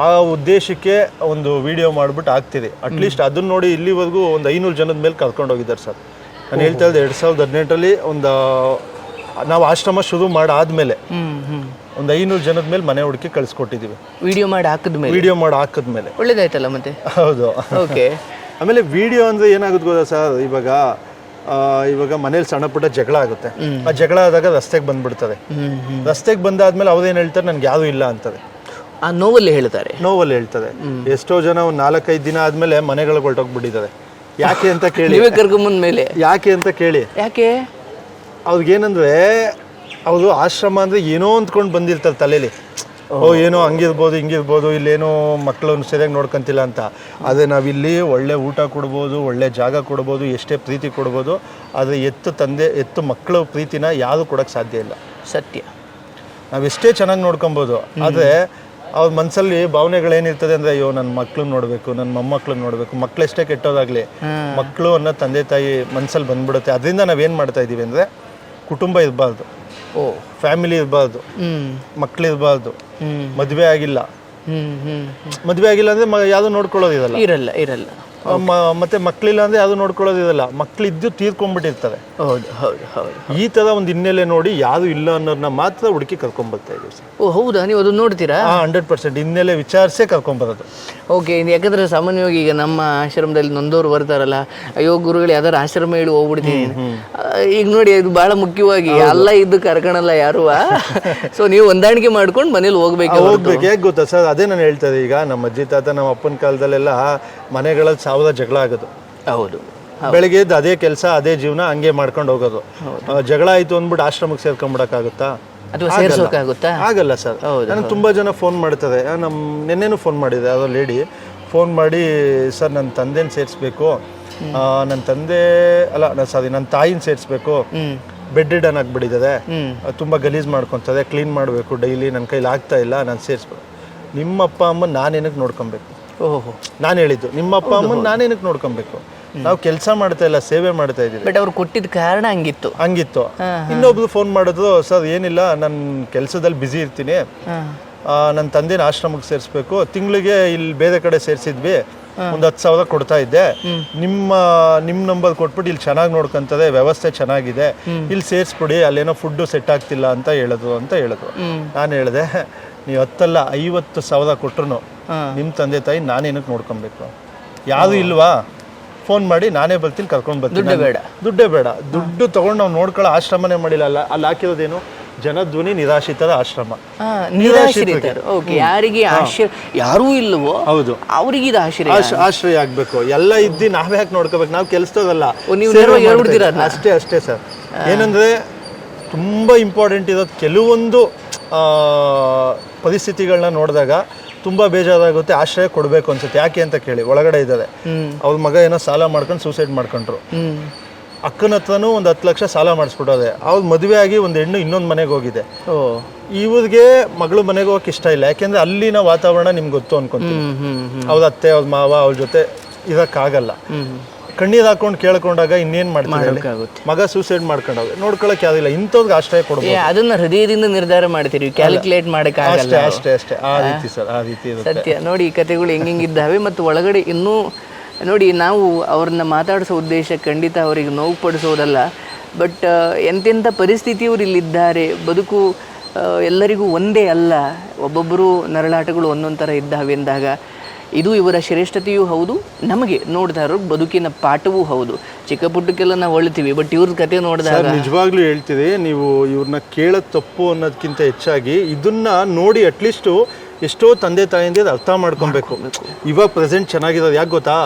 ಆ ಉದ್ದೇಶಕ್ಕೆ ಒಂದು ವಿಡಿಯೋ ಮಾಡ್ಬಿಟ್ಟು ಹಾಕ್ತಿದೆ ಅಟ್ಲೀಸ್ಟ್ ಅದನ್ನ ನೋಡಿ ಇಲ್ಲಿವರೆಗೂ ಒಂದು ಐನೂರು ಜನದ ಮೇಲೆ ಕರ್ಕೊಂಡು ಹೋಗಿದ್ದಾರೆ ಸರ್. ನಾನು ಹೇಳ್ತಾ ಇದ್ದೆ ಎರಡು ಸಾವಿರದ ಹದಿನೆಂಟರಲ್ಲಿ ಒಂದು ನಾವು ಆಶ್ರಮ ಶುರು ಮಾಡಾದ್ಮೇಲೆ ಒಂದು ಐನೂರು ಜನದ ಮೇಲೆ ಮನೆ ಹುಡುಕಿ ಕಳಿಸ್ಕೊಟ್ಟಿದ್ದೀವಿ ವಿಡಿಯೋ ಮಾಡಿ ಹಾಕಿದ ಮೇಲೆ ವಿಡಿಯೋ ಮಾಡಿ ಹಾಕಿದ್ಮೇಲೆ. ಒಳ್ಳೇದಾಯ್ತಲ್ಲ ಮತ್ತೆ? ಹೌದು. ಓಕೆ. ಆಮೇಲೆ ವಿಡಿಯೋ ಅಂದರೆ ಏನಾಗುತ್ತೆ ಗೊತ್ತಾ ಸರ್? ಇವಾಗ ಇವಾಗ ಮನೇಲಿ ಸಣ್ಣ ಪುಟ್ಟ ಜಗಳ ಆಗುತ್ತೆ. ಆ ಜಗಳ ಆದಾಗ ರಸ್ತೆಗೆ ಬಂದ್ಬಿಡ್ತದೆ. ರಸ್ತೆಗೆ ಬಂದಾದ್ಮೇಲೆ ಅವ್ರೇನು ಹೇಳ್ತಾರೆ? ನನ್ಗೆ ಯಾರು ಇಲ್ಲ ಅಂತದೆ ಆ ನೋವಲ್ಲಿ ಹೇಳ್ತಾರೆ. ನೋವಲ್ಲಿ ಹೇಳ್ತದೆ ಎಷ್ಟೋ ಜನ ಒಂದು ನಾಲ್ಕೈದು ದಿನ ಆದ್ಮೇಲೆ ಮನೆಗಳಿಗೆ ಹೊರಟೋಗ್ಬಿಟ್ಟಿದ್ದಾರೆ. ಯಾಕೆ ಅಂತ ಕೇಳಿ. ನೀವೇ ಕರ್ಕೊಂಬಂದ ಮೇಲೆ. ಯಾಕೆ ಅಂತ ಕೇಳಿ. ಯಾಕೆ? ಅವ್ರಿಗೇನಂದ್ರೆ ಅವರು ಆಶ್ರಮ ಅಂದ್ರೆ ಏನೋ ಅಂದ್ಕೊಂಡು ಬಂದಿರ್ತಾರೆ ತಲೆಯಲ್ಲಿ ಓ ಏನೋ ಹಂಗಿರ್ಬೋದು ಹಿಂಗಿರ್ಬೋದು ಇಲ್ಲೇನೋ ಮಕ್ಕಳನ್ನು ಸರಿಯಾಗಿ ನೋಡ್ಕೊಂತಿಲ್ಲ ಅಂತ. ಆದರೆ ನಾವಿಲ್ಲಿ ಒಳ್ಳೆ ಊಟ ಕೊಡ್ಬೋದು ಒಳ್ಳೆ ಜಾಗ ಕೊಡ್ಬೋದು ಎಷ್ಟೇ ಪ್ರೀತಿ ಕೊಡ್ಬೋದು ಆದರೆ ಎತ್ತು ತಂದೆ ಎತ್ತು ಮಕ್ಕಳ ಪ್ರೀತಿನ ಯಾರು ಕೊಡೋಕ್ಕೆ ಸಾಧ್ಯ ಇಲ್ಲ. ಸತ್ಯ. ನಾವು ಎಷ್ಟೇ ಚೆನ್ನಾಗಿ ನೋಡ್ಕೊಬೋದು ಆದರೆ ಅವ್ರ ಮನಸ್ಸಲ್ಲಿ ಭಾವನೆಗಳೇನಿರ್ತದೆ ಅಂದರೆ ಅಯ್ಯೋ ನನ್ನ ಮಕ್ಳನ್ನ ನೋಡಬೇಕು ನನ್ನ ಮೊಮ್ಮಕ್ಳನ್ನ ನೋಡಬೇಕು ಮಕ್ಳು ಎಷ್ಟೇ ಕೆಟ್ಟೋದಾಗಲಿ ಮಕ್ಕಳು ಅನ್ನೋ ತಂದೆ ತಾಯಿ ಮನಸ್ಸಲ್ಲಿ ಬಂದ್ಬಿಡುತ್ತೆ. ಅದರಿಂದ ನಾವೇನು ಮಾಡ್ತಾ ಇದ್ದೀವಿ ಅಂದರೆ ಕುಟುಂಬ ಇರಬಾರ್ದು. ಓ. ಫ್ಯಾಮಿಲಿ ಇರಬಾರ್ದು. ಮಕ್ಕಳು ಮಕ್ಳು ಇರಬಾರ್ದು. ಮದುವೆ ಆಗಿಲ್ಲ. ಹ್ಮ್ ಹ್ಮ್ ಹ್ಮ್. ಮದುವೆ ಆಗಿಲ್ಲ ಅಂದರೆ ಯಾವುದು ನೋಡ್ಕೊಳ್ಳೋದಿರಲ್ಲ. ಇರಲ್ಲ ಇರಲ್ಲ. ಮತ್ತೆ ಮಕ್ಕಳಿಲ್ಲ ಅಂದರೆ ಅದು ನೋಡ್ಕೊಳ್ಳೋದಿಲ್ಲ ಮಕ್ಕಳಿದ್ದು ತೀರ್ಕೊಂಡ್ಬಿಟ್ಟಿರ್ತಾರೆ ಹೌದು ಹೌದು ಹೌದು. ಈ ಥರ ಒಂದು ಹಿನ್ನೆಲೆ ನೋಡಿ ಯಾರು ಇಲ್ಲ ಅನ್ನೋದನ್ನ ಮಾತ್ರ ಹುಡುಕಿ ಕರ್ಕೊಂಬರ್ತಾ ಇದ್ದೀವಿ ಸರ್. ಓ ಹೌದಾ? ನೀವು ಅದನ್ನ ನೋಡ್ತೀರಾ? ಹಾಂ ಹಂಡ್ರೆಡ್ ಪರ್ಸೆಂಟ್ ಹಿನ್ನೆಲೆ ವಿಚಾರಿಸೇ ಕರ್ಕೊಂಬರೋದು ಓಕೆ ಇದು ಯಾಕಂದ್ರೆ ಸಾಮಾನ್ಯವಾಗಿ ಈಗ ನಮ್ಮ ಆಶ್ರಮದಲ್ಲಿ ನೊಂದವರು ಬರ್ತಾರಲ್ಲ ಅಯ್ಯೋ ಗುರುಗಳು ಯಾವ್ದಾರು ಆಶ್ರಮ ಹೇಳಿ ಹೋಗ್ಬಿಡ್ತೀನಿ. ಈಗ ನೋಡಿ ಇದು ಬಹಳ ಮುಖ್ಯವಾಗಿ ಅಲ್ಲ ಇದ್ದು ಕರ್ಕೊಳಲ್ಲ ಯಾರು? ಸೊ ನೀವು ಹೊಂದಾಣಿಕೆ ಮಾಡ್ಕೊಂಡು ಮನೇಲಿ ಹೋಗ್ಬೇಕು ಹೋಗ್ಬೇಕು ಹೇಗೆ ಗೊತ್ತಾ ಸರ್? ಅದೇ ನಾನು ಹೇಳ್ತಾ ಇದ್ದೆ ಈಗ ನಮ್ಮ ಅಜ್ಜಿ ತಾತ ನಮ್ಮ ಅಪ್ಪನ ಕಾಲದಲ್ಲೆಲ್ಲ ಮನೆಗಳಲ್ಲಿ ಸಾವಿರ ಜಗಳ ಆಗೋದು. ಹೌದು. ಬೆಳಿಗ್ಗೆ ಎದ್ದು ಅದೇ ಕೆಲಸ ಅದೇ ಜೀವನ ಹಂಗೆ ಮಾಡ್ಕೊಂಡು ಹೋಗೋದು. ಆ, ಜಗಳ ಆಯ್ತು ಅಂದ್ಬಿಟ್ಟು ಆಶ್ರಮಕ್ಕೆ ಸೇರ್ಕೊಂಡ್ಬಿಡಕ್ಕಾಗುತ್ತಾ ಅಥವಾ ಸೇರ್ಸೋಕ್ಕಾಗುತ್ತಾ? ಆಗಲ್ಲ. ಸರ್. ನನಗೆ ತುಂಬ ಜನ ಫೋನ್ ಮಾಡ್ತಾರೆ. ನಮ್ಮ ನಿನ್ನೆನೂ ಫೋನ್ ಮಾಡಿದೆ ಅದೋ ಲೇಡಿ. ಫೋನ್ ಮಾಡಿ ಸರ್ ನನ್ನ ತಂದೆನ ಸೇರಿಸ್ಬೇಕು. ನನ್ನ ತಂದೆ ಅಲ್ಲ ಸಾರಿ ನನ್ನ ತಾಯಿನ ಸೇರಿಸ್ಬೇಕು. ಬೆಡ್ ರಿಡನ್ ಆಗಿಬಿಟ್ಟಿದ್ದಾರೆ ತುಂಬ ಗಲೀಜು ಮಾಡ್ಕೊತದೆ ಕ್ಲೀನ್ ಮಾಡಬೇಕು ಡೈಲಿ ನನ್ನ ಕೈಲಿ ಆಗ್ತಾ ಇಲ್ಲ ನಾನು ಸೇರಿಸ್ಬೇಕು ನಿಮ್ಮ ಅಪ್ಪ ಅಮ್ಮ ನಾನೇನಕ್ಕೆ ನೋಡ್ಕೊಬೇಕು? ಓಹೋ. ನಾನು ಹೇಳಿದ್ದು ನಿಮ್ಮ ಅಪ್ಪ ಅಮ್ಮನ ನಾನೇನಕ್ಕೆ ನೋಡ್ಕೊಬೇಕು? ನಾವು ಕೆಲಸ ಮಾಡ್ತಾ ಇಲ್ಲ ಸೇವೆ ಮಾಡ್ತಾ ಇದ್ದೀವಿ. ಬಟ್ ಅವ್ರು ಕೊಟ್ಟಿದ್ದ ಕಾರಣ ಹಂಗಿತ್ತು. ಹಂಗಿತ್ತು. ಇನ್ನೊಬ್ರು ಫೋನ್ ಮಾಡಿದ್ರು ಸರ್ ಏನಿಲ್ಲ ನನ್ನ ಕೆಲಸದಲ್ಲಿ ಬ್ಯುಸಿ ಇರ್ತೀನಿ. ನನ್ನ ತಂದೆನ ಆಶ್ರಮಕ್ಕೆ ಸೇರಿಸ್ಬೇಕು. ತಿಂಗಳಿಗೆ ಇಲ್ಲಿ ಬೇರೆ ಕಡೆ ಸೇರಿಸಿದ್ವಿ. ಒಂದು ಹತ್ತು ಸಾವಿರ ಕೊಡ್ತಾ ಇದ್ದೆ. ನಿಮ್ಮ ನಿಮ್ಮ ನಂಬರ್ ಕೊಟ್ಬಿಟ್ಟು ಇಲ್ಲಿ ಚೆನ್ನಾಗಿ ನೋಡ್ಕೊಂತದೆ ವ್ಯವಸ್ಥೆ ಚೆನ್ನಾಗಿದೆ. ಇಲ್ಲಿ ಸೇರಿಸ್ಬಿಡಿ ಅಲ್ಲೇನೋ ಫುಡ್ಡು ಸೆಟ್ ಆಗ್ತಿಲ್ಲ ಅಂತ ಹೇಳೋದು ಅಂತ ಹೇಳಿದ್ರು. ನಾನು ಹೇಳಿದೆ ನೀವು ಹತ್ತಲ್ಲ ಐವತ್ತು ಸಾವಿರ ಕೊಟ್ರು ನಿಮ್ಮ ತಂದೆ ತಾಯಿ ನಾನೇನಕ್ಕೆ ನೋಡ್ಕೊಬೇಕು? ಯಾರು ಇಲ್ವಾ? ಫೋನ್ ಮಾಡಿ ನಾನೇ ಬರ್ತೀನಿ ಕರ್ಕೊಂಡು ಬರ್ತೀನಿ. ದುಡ್ಡು ಬೇಡ. ದುಡ್ಡೇ ಬೇಡ. ದುಡ್ಡು ತಗೊಂಡು ನಾವು ನೋಡ್ಕೊಳ್ಳೋ ಆಶ್ರಮನೇ ಮಾಡಿಲ್ಲ. ಅಲ್ಲ ಅಲ್ಲಿ ಹಾಕಿರೋದೇನು? ಜನಧ್ವನಿ ನಿರಾಶ್ರಿತರ ಆಶ್ರಮ. ನಿರಾಶ್ರಿತರು ಓಕೆ ಯಾರಿಗೆ ಆಶ್ರಯ ಯಾರೂ ಇಲ್ಲವೋ ಹೌದು. ಅವರಿಗೆ ಇದು ಆಶ್ರಯ ಆಶ್ರಯ ಆಗ್ಬೇಕು. ಎಲ್ಲ ಇದ್ದು ನಾವೇ ಯಾಕೆ ನೋಡ್ಕೋಬೇಕು? ನಾವು ಕೆಲಸದಲ್ಲ ನೀವು ಅಷ್ಟೇ ಅಷ್ಟೇ ಸರ್ ಏನಂದ್ರೆ ತುಂಬಾ ಇಂಪಾರ್ಟೆಂಟ್ ಇರೋದು. ಕೆಲವೊಂದು ಆ, ಪರಿಸ್ಥಿತಿಗಳನ್ನ ನೋಡಿದಾಗ ತುಂಬ ಬೇಜಾರಾಗುತ್ತೆ ಆಶ್ರಯ ಕೊಡಬೇಕು ಅನ್ಸುತ್ತೆ. ಯಾಕೆ ಅಂತ ಕೇಳಿ ಒಳಗಡೆ ಇದ್ದಾರೆ. ಅವ್ರ ಮಗ ಏನೋ ಸಾಲ ಮಾಡ್ಕೊಂಡು ಸೂಸೈಡ್ ಮಾಡ್ಕೊಂಡ್ರು. ಅಕ್ಕನ ಹತ್ರನೂ ಒಂದು ಹತ್ತು ಲಕ್ಷ ಸಾಲ ಮಾಡಿಸ್ಬಿಟ್ಟೋದೆ ಅವ್ರ ಮದುವೆ ಆಗಿ ಒಂದು ಹೆಣ್ಣು ಇನ್ನೊಂದು ಮನೆಗೆ ಹೋಗಿದೆ. ಇವ್ರಿಗೆ ಮಗಳು ಮನೆಗೆ ಹೋಗಕ್ಕೆ ಇಷ್ಟ ಇಲ್ಲ. ಯಾಕೆಂದ್ರೆ ಅಲ್ಲಿನ ವಾತಾವರಣ ನಿಮ್ಗೆ ಗೊತ್ತು ಅನ್ಕೊಂತೀನಿ. ಅವ್ರ ಅತ್ತೆ ಅವ್ರ ಮಾವ ಅವ್ರ ಜೊತೆ ಇರಕ್ಕಾಗಲ್ಲ. ಕಣ್ಣೀರ್ ಹಾಕೊಂಡು ಕೇಳ್ಕೊಂಡಾಗ ಇನ್ನೇನ್ ಮಾಡ್ತಾರೆ? ಮಾಡೋಕ್ಕಾಗುತ್ತೆ. ಮಗ ಸೂಸೈಡ್ ಮಾಡ್ಕೊಂಡಾಗ. ನೋಡ್ಕೊಳಕ್ ಯಾವ್ದಿಲ್ಲ ಇಂಥವ್ರಿಗೆ ಆಶ್ರಯ ಏ, ಕೊಡ್ಬೋದು ಅದನ್ನ ಹೃದಯದಿಂದ ನಿರ್ಧಾರ ಮಾಡ್ತೀರಿ ಕ್ಯಾಲ್ಕುಲೇಟ್ ಮಾಡಕ್ಕಾಗಲ್ಲ. ಅಷ್ಟೇ ಅಷ್ಟೇ ಅಷ್ಟೇ. ಆ ರೀತಿ ಸರ್ ಆ ರೀತಿ ಇರುತ್ತೆ. ಸತ್ಯ. ನೋಡಿ ಈ ಕಥೆಗಳು ಹೆಂಗಿದ್ದಾವೆ ಮತ್ತು ಒಳಗಡೆ ಇನ್ನೂ ನೋಡಿ ನಾವು ಅವ್ರನ್ನ ಮಾತಾಡಿಸೋ ಉದ್ದೇಶ ಖಂಡಿತ ಅವರಿಗೆ ನೋವು ಪಡಿಸೋದಲ್ಲ. ಬಟ್ ಎಂತೆಂಥ ಪರಿಸ್ಥಿತಿಯವರು ಇಲ್ಲಿದ್ದಾರೆ. ಬದುಕು ಆ, ಎಲ್ಲರಿಗೂ ಒಂದೇ ಅಲ್ಲ. ಒಬ್ಬೊಬ್ಬರು ನರಳಾಟಗಳು ಒಂದೊಂದು ಥರ ಇದ್ದಾವೆ ಎಂದಾಗ ಇದು ಇವರ ಶ್ರೇಷ್ಠತೆಯೂ ಹೌದು ನಮಗೆ ನೋಡಿದಾರ ಬದುಕಿನ ಪಾಠವೂ ಹೌದು. ಚಿಕ್ಕ ಪುಟ್ಟಕ್ಕೆಲ್ಲ ನಾವು ಹೊಳಿತೀವಿ ಬಟ್ ಇವ್ರ ಕತೆ ನೋಡಿದಾಗ ನಿಜವಾಗ್ಲೂ ಹೇಳ್ತೀರಿ ನೀವು ಇವ್ರನ್ನ ಕೇಳೋದು ತಪ್ಪು ಅನ್ನೋದಕ್ಕಿಂತ ಹೆಚ್ಚಾಗಿ ಇದನ್ನ ನೋಡಿ ಅಟ್ಲೀಸ್ಟು ಎಷ್ಟೋ ತಂದೆ ತಾಯಿಯಿಂದ ಅರ್ಥ ಮಾಡ್ಕೊಬೇಕು. ಇವಾಗ ಪ್ರೆಸೆಂಟ್ ಚೆನ್ನಾಗಿರೋದು ಯಾಕೆ ಗೊತ್ತಾ?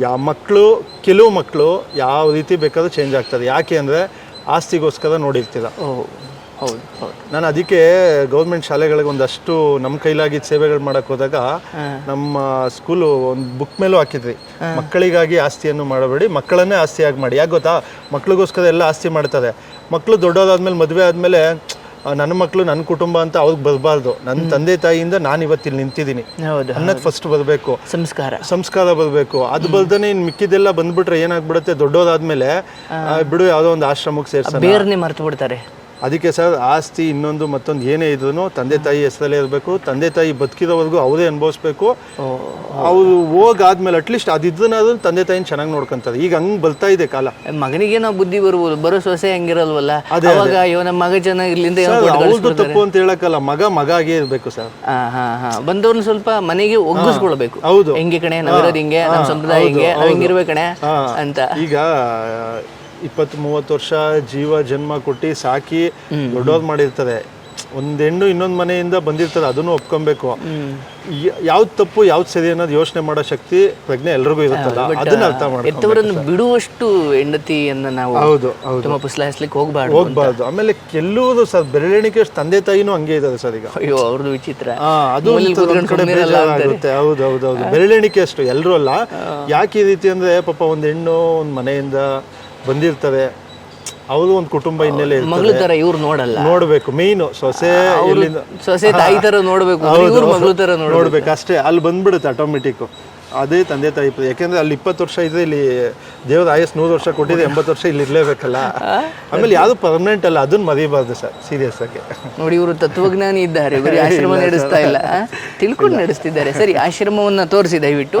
ಯಾ ಮಕ್ಕಳು ಕೆಲವು ಮಕ್ಕಳು ಯಾವ ರೀತಿ ಬೇಕಾದ್ರೂ ಚೇಂಜ್ ಆಗ್ತದೆ. ಯಾಕೆ ಅಂದರೆ ಆಸ್ತಿಗೋಸ್ಕರ ನೋಡಿರ್ತೀರ. ಹೌದು ಹೌದು. ನಾನು ಅದಕ್ಕೆ ಗೌರ್ಮೆಂಟ್ ಶಾಲೆಗಳಿಗೆ ಒಂದಷ್ಟು ನಮ್ಮ ಕೈಲಾಗಿದ್ದ ಸೇವೆಗಳು ಮಾಡಕ್ ಹೋದಾಗ ನಮ್ಮ ಸ್ಕೂಲು ಒಂದು ಬುಕ್ ಮೇಲೂ ಹಾಕಿದ್ರಿ ಮಕ್ಕಳಿಗಾಗಿ ಆಸ್ತಿಯನ್ನು ಮಾಡಬೇಡಿ ಮಕ್ಕಳನ್ನೇ ಆಸ್ತಿಯಾಗಿ ಮಾಡಿ. ಯಾಕೆ ಗೊತ್ತಾ? ಮಕ್ಳಿಗೋಸ್ಕರ ಎಲ್ಲ ಆಸ್ತಿ ಮಾಡ್ತಾರೆ. ಮಕ್ಕಳು ದೊಡ್ಡದಾದ್ಮೇಲೆ ಮದುವೆ ಆದಮೇಲೆ ನನ್ನ ಮಕ್ಕಳು ನನ್ನ ಕುಟುಂಬ ಅಂತ ಅವ್ರಿಗೆ ಬರಬಾರ್ದು. ನನ್ನ ತಂದೆ ತಾಯಿಯಿಂದ ನಾನು ಇವತ್ತಿಲ್ಲಿ ನಿಂತಿದ್ದೀನಿ. ಅನ್ನೋದು ಫಸ್ಟ್ ಬರಬೇಕು. ಸಂಸ್ಕಾರ. ಸಂಸ್ಕಾರ ಬರಬೇಕು. ಅದು ಬಲ್ದನೆ ಇನ್ನು ಮಿಕ್ಕಿದೆಲ್ಲ ಬಂದ್ಬಿಟ್ರೆ ಏನಾಗ್ಬಿಡುತ್ತೆ? ದೊಡ್ಡೋದಾದ್ಮೇಲೆ ಬಿಡು ಯಾವುದೋ ಒಂದು ಆಶ್ರಮಕ್ಕೆ ಸೇರಿಸ ಮರ್ತು ಬಿಡ್ತಾರೆ ಅದಕ್ಕೆ ಸರ್ ಆಸ್ತಿ ಇನ್ನೊಂದು ಮತ್ತೊಂದು ಏನೇ ಇದ್ರೂ ತಂದೆ ತಾಯಿ ಹೆಸರಲ್ಲೇ ಇರಬೇಕು. ತಂದೆ ತಾಯಿ ಬದುಕಿರೋವರೆಗೂ ಅವರೇ ಅನುಭವಿಸ್ಬೇಕು. ಅವರು ಹೋಗಾದ್ಮೇಲೆ ಅಟ್ಲೀಸ್ಟ್ ಅದಿದ್ದನಾದ್ರೂ ತಂದೆ ತಾಯಿನ ಚೆನ್ನಾಗಿ ನೋಡ್ಕೊಂತಾರೆ. ಈಗ ಹಂಗ್ ಬರ್ತಾ ಇದೆ ಕಾಲ. ಮಗನಿಗೆ ನಾವು ಬುದ್ಧಿ ಬರ್ಬೋದು. ಬರೋ ಸೊಸೆ ಹಂಗಿರಲ್ವಲ್ಲ? ಅವಾಗ ಇವನ ಮಗ ಚೆನ್ನಾಗಿ ಇಲ್ಲಿಂದ ಏನೋ ಕೊಟ್ಟು ಅವ್ರದ್ದು ತಪ್ಪು ಅಂತ ಹೇಳಕ್ಕಲ್ಲ. ಮಗ ಮಗ ಆಗೇ ಇರಬೇಕು ಸರ್. ಹಾ ಹಾ ಹಾ. ಬಂದವ್ರನ್ನ ಸ್ವಲ್ಪ ಮನೆಗೆ ಒಗ್ಗಿಸ್ಕೊಳ್ಬೇಕು. ಹೌದು. ಹೆಂಗೆ ಕಣೆ? ನಾವಿರೋದು ಹಿಂಗೆ ನಮ್ಮ ಸಂಪ್ರದಾಯ ಹಿಂಗೆ ನಾವ್ ಹಿಂಗಿರ್ಬೇಕು ಕಣೆ? ಅಂತ. ಈಗ ಇಪ್ಪತ್ತು ಮೂವತ್ತು ವರ್ಷ ಜೀವ ಜನ್ಮ ಕೊಟ್ಟು ಸಾಕಿ ದೊಡ್ಡೋದು ಮಾಡಿರ್ತದೆ. ಒಂದ್ ಹೆಣ್ಣು ಇನ್ನೊಂದ್ ಮನೆಯಿಂದ ಬಂದಿರ್ತದೆ ಅದನ್ನು ಒಪ್ಕೊಬೇಕು. ಯಾವ್ದು ತಪ್ಪು ಯಾವ್ದು ಸರಿ ಅನ್ನೋದು ಯೋಚನೆ ಮಾಡೋ ಶಕ್ತಿ ಪ್ರಜ್ಞೆ ಎಲ್ರಿಗೂ ಇರುತ್ತಲ್ಲ ಅದನ್ನ ಅರ್ಥ ಬಿಡುವಷ್ಟು ಹೆಂಡತಿಯನ್ನ ನಾವು ಹೌದು ಹೌದು. ಪುಸ್ಲಾಯಿಸ್ಲಿಕ್ಕೆ ಹೋಗ್ಬಾರ್ದು ಹೋಗ್ಬಾರ್ದು. ಆಮೇಲೆ ಕೆಲವರು ಸರ್ ಬೆರಳೆಣಿಕೆ ತಂದೆ ತಾಯಿನೂ ಹಂಗೆ ಇದ್ದಾರೆ ಸರ್ ಈಗ. ಅಯ್ಯೋ ಅವ್ರದ್ದು ವಿಚಿತ್ರ. ಅದು ಕಡೆ ಬೇಜಾರಾಗುತ್ತೆ. ಹೌದು ಹೌದು ಹೌದು. ಬೆರಳೆಣಿಕೆ ಅಷ್ಟು ಎಲ್ಲರೂ ಅಲ್ಲ. ಯಾಕೆ ಈ ರೀತಿ ಅಂದ್ರೆ ಪಾಪ ಒಂದ್ ಹೆಣ್ಣು ಒಂದ್ ಮನೆಯಿಂದ ಬಂದಿರ್ತದೆ ಅವರು ಒಂದು ಕುಟುಂಬ ಹಿನ್ನೆಲೆ ಮಗಳ ತರ ಇವ್ರು ನೋಡಲ್ಲ. ನೋಡ್ಬೇಕು. ಮೇನ್ ಸೊಸೆ ಇಲ್ಲಿಂದ ಸೊಸೆ ತಾಯಿ ತರ ನೋಡ್ಬೇಕು. ಇವ್ರು ಮಗಳ ತರ ನೋಡ್ಬೇಕು. ಅಷ್ಟೇ. ಅಲ್ಲಿ ಬಂದ್ಬಿಡುತ್ತೆ ಆಟೋಮೆಟಿಕ್ ಅದೇ ತಂದೆ ತಾಯಿ. ಯಾಕೆಂದ್ರೆ ಅಲ್ಲಿ ಇಪ್ಪತ್ತು ವರ್ಷ ಇದ್ರೆ ಇಲ್ಲಿ ದೇವ್ರ ಆಯಸ್ ನೂರು ವರ್ಷ ಕೊಟ್ಟಿದೆ ಎಂಬತ್ತು ವರ್ಷ ಇಲ್ಲಿ ಇರ್ಲೇಬೇಕಲ್ಲ. ಆಮೇಲೆ ಯಾವುದು ಪರ್ಮನೆಂಟ್ ಅಲ್ಲ ಅದನ್ನ ಮರಿಬಾರ್ದು ಸರ್ ಸೀರಿಯಸ್ ಆಗಿ. ನೋಡಿ ಇವರು ತತ್ವಜ್ಞಾನಿ ಇದ್ದಾರೆ. ಆಶ್ರಮ ನಡೆಸ್ತಾ ಇಲ್ಲ? ತಿಳ್ಕೊಂಡು ನಡೆಸ್ತಿದ್ದಾರೆ. ಸರಿ ಆಶ್ರಮವನ್ನ ತೋರಿಸಿ ದಯವಿಟ್ಟು.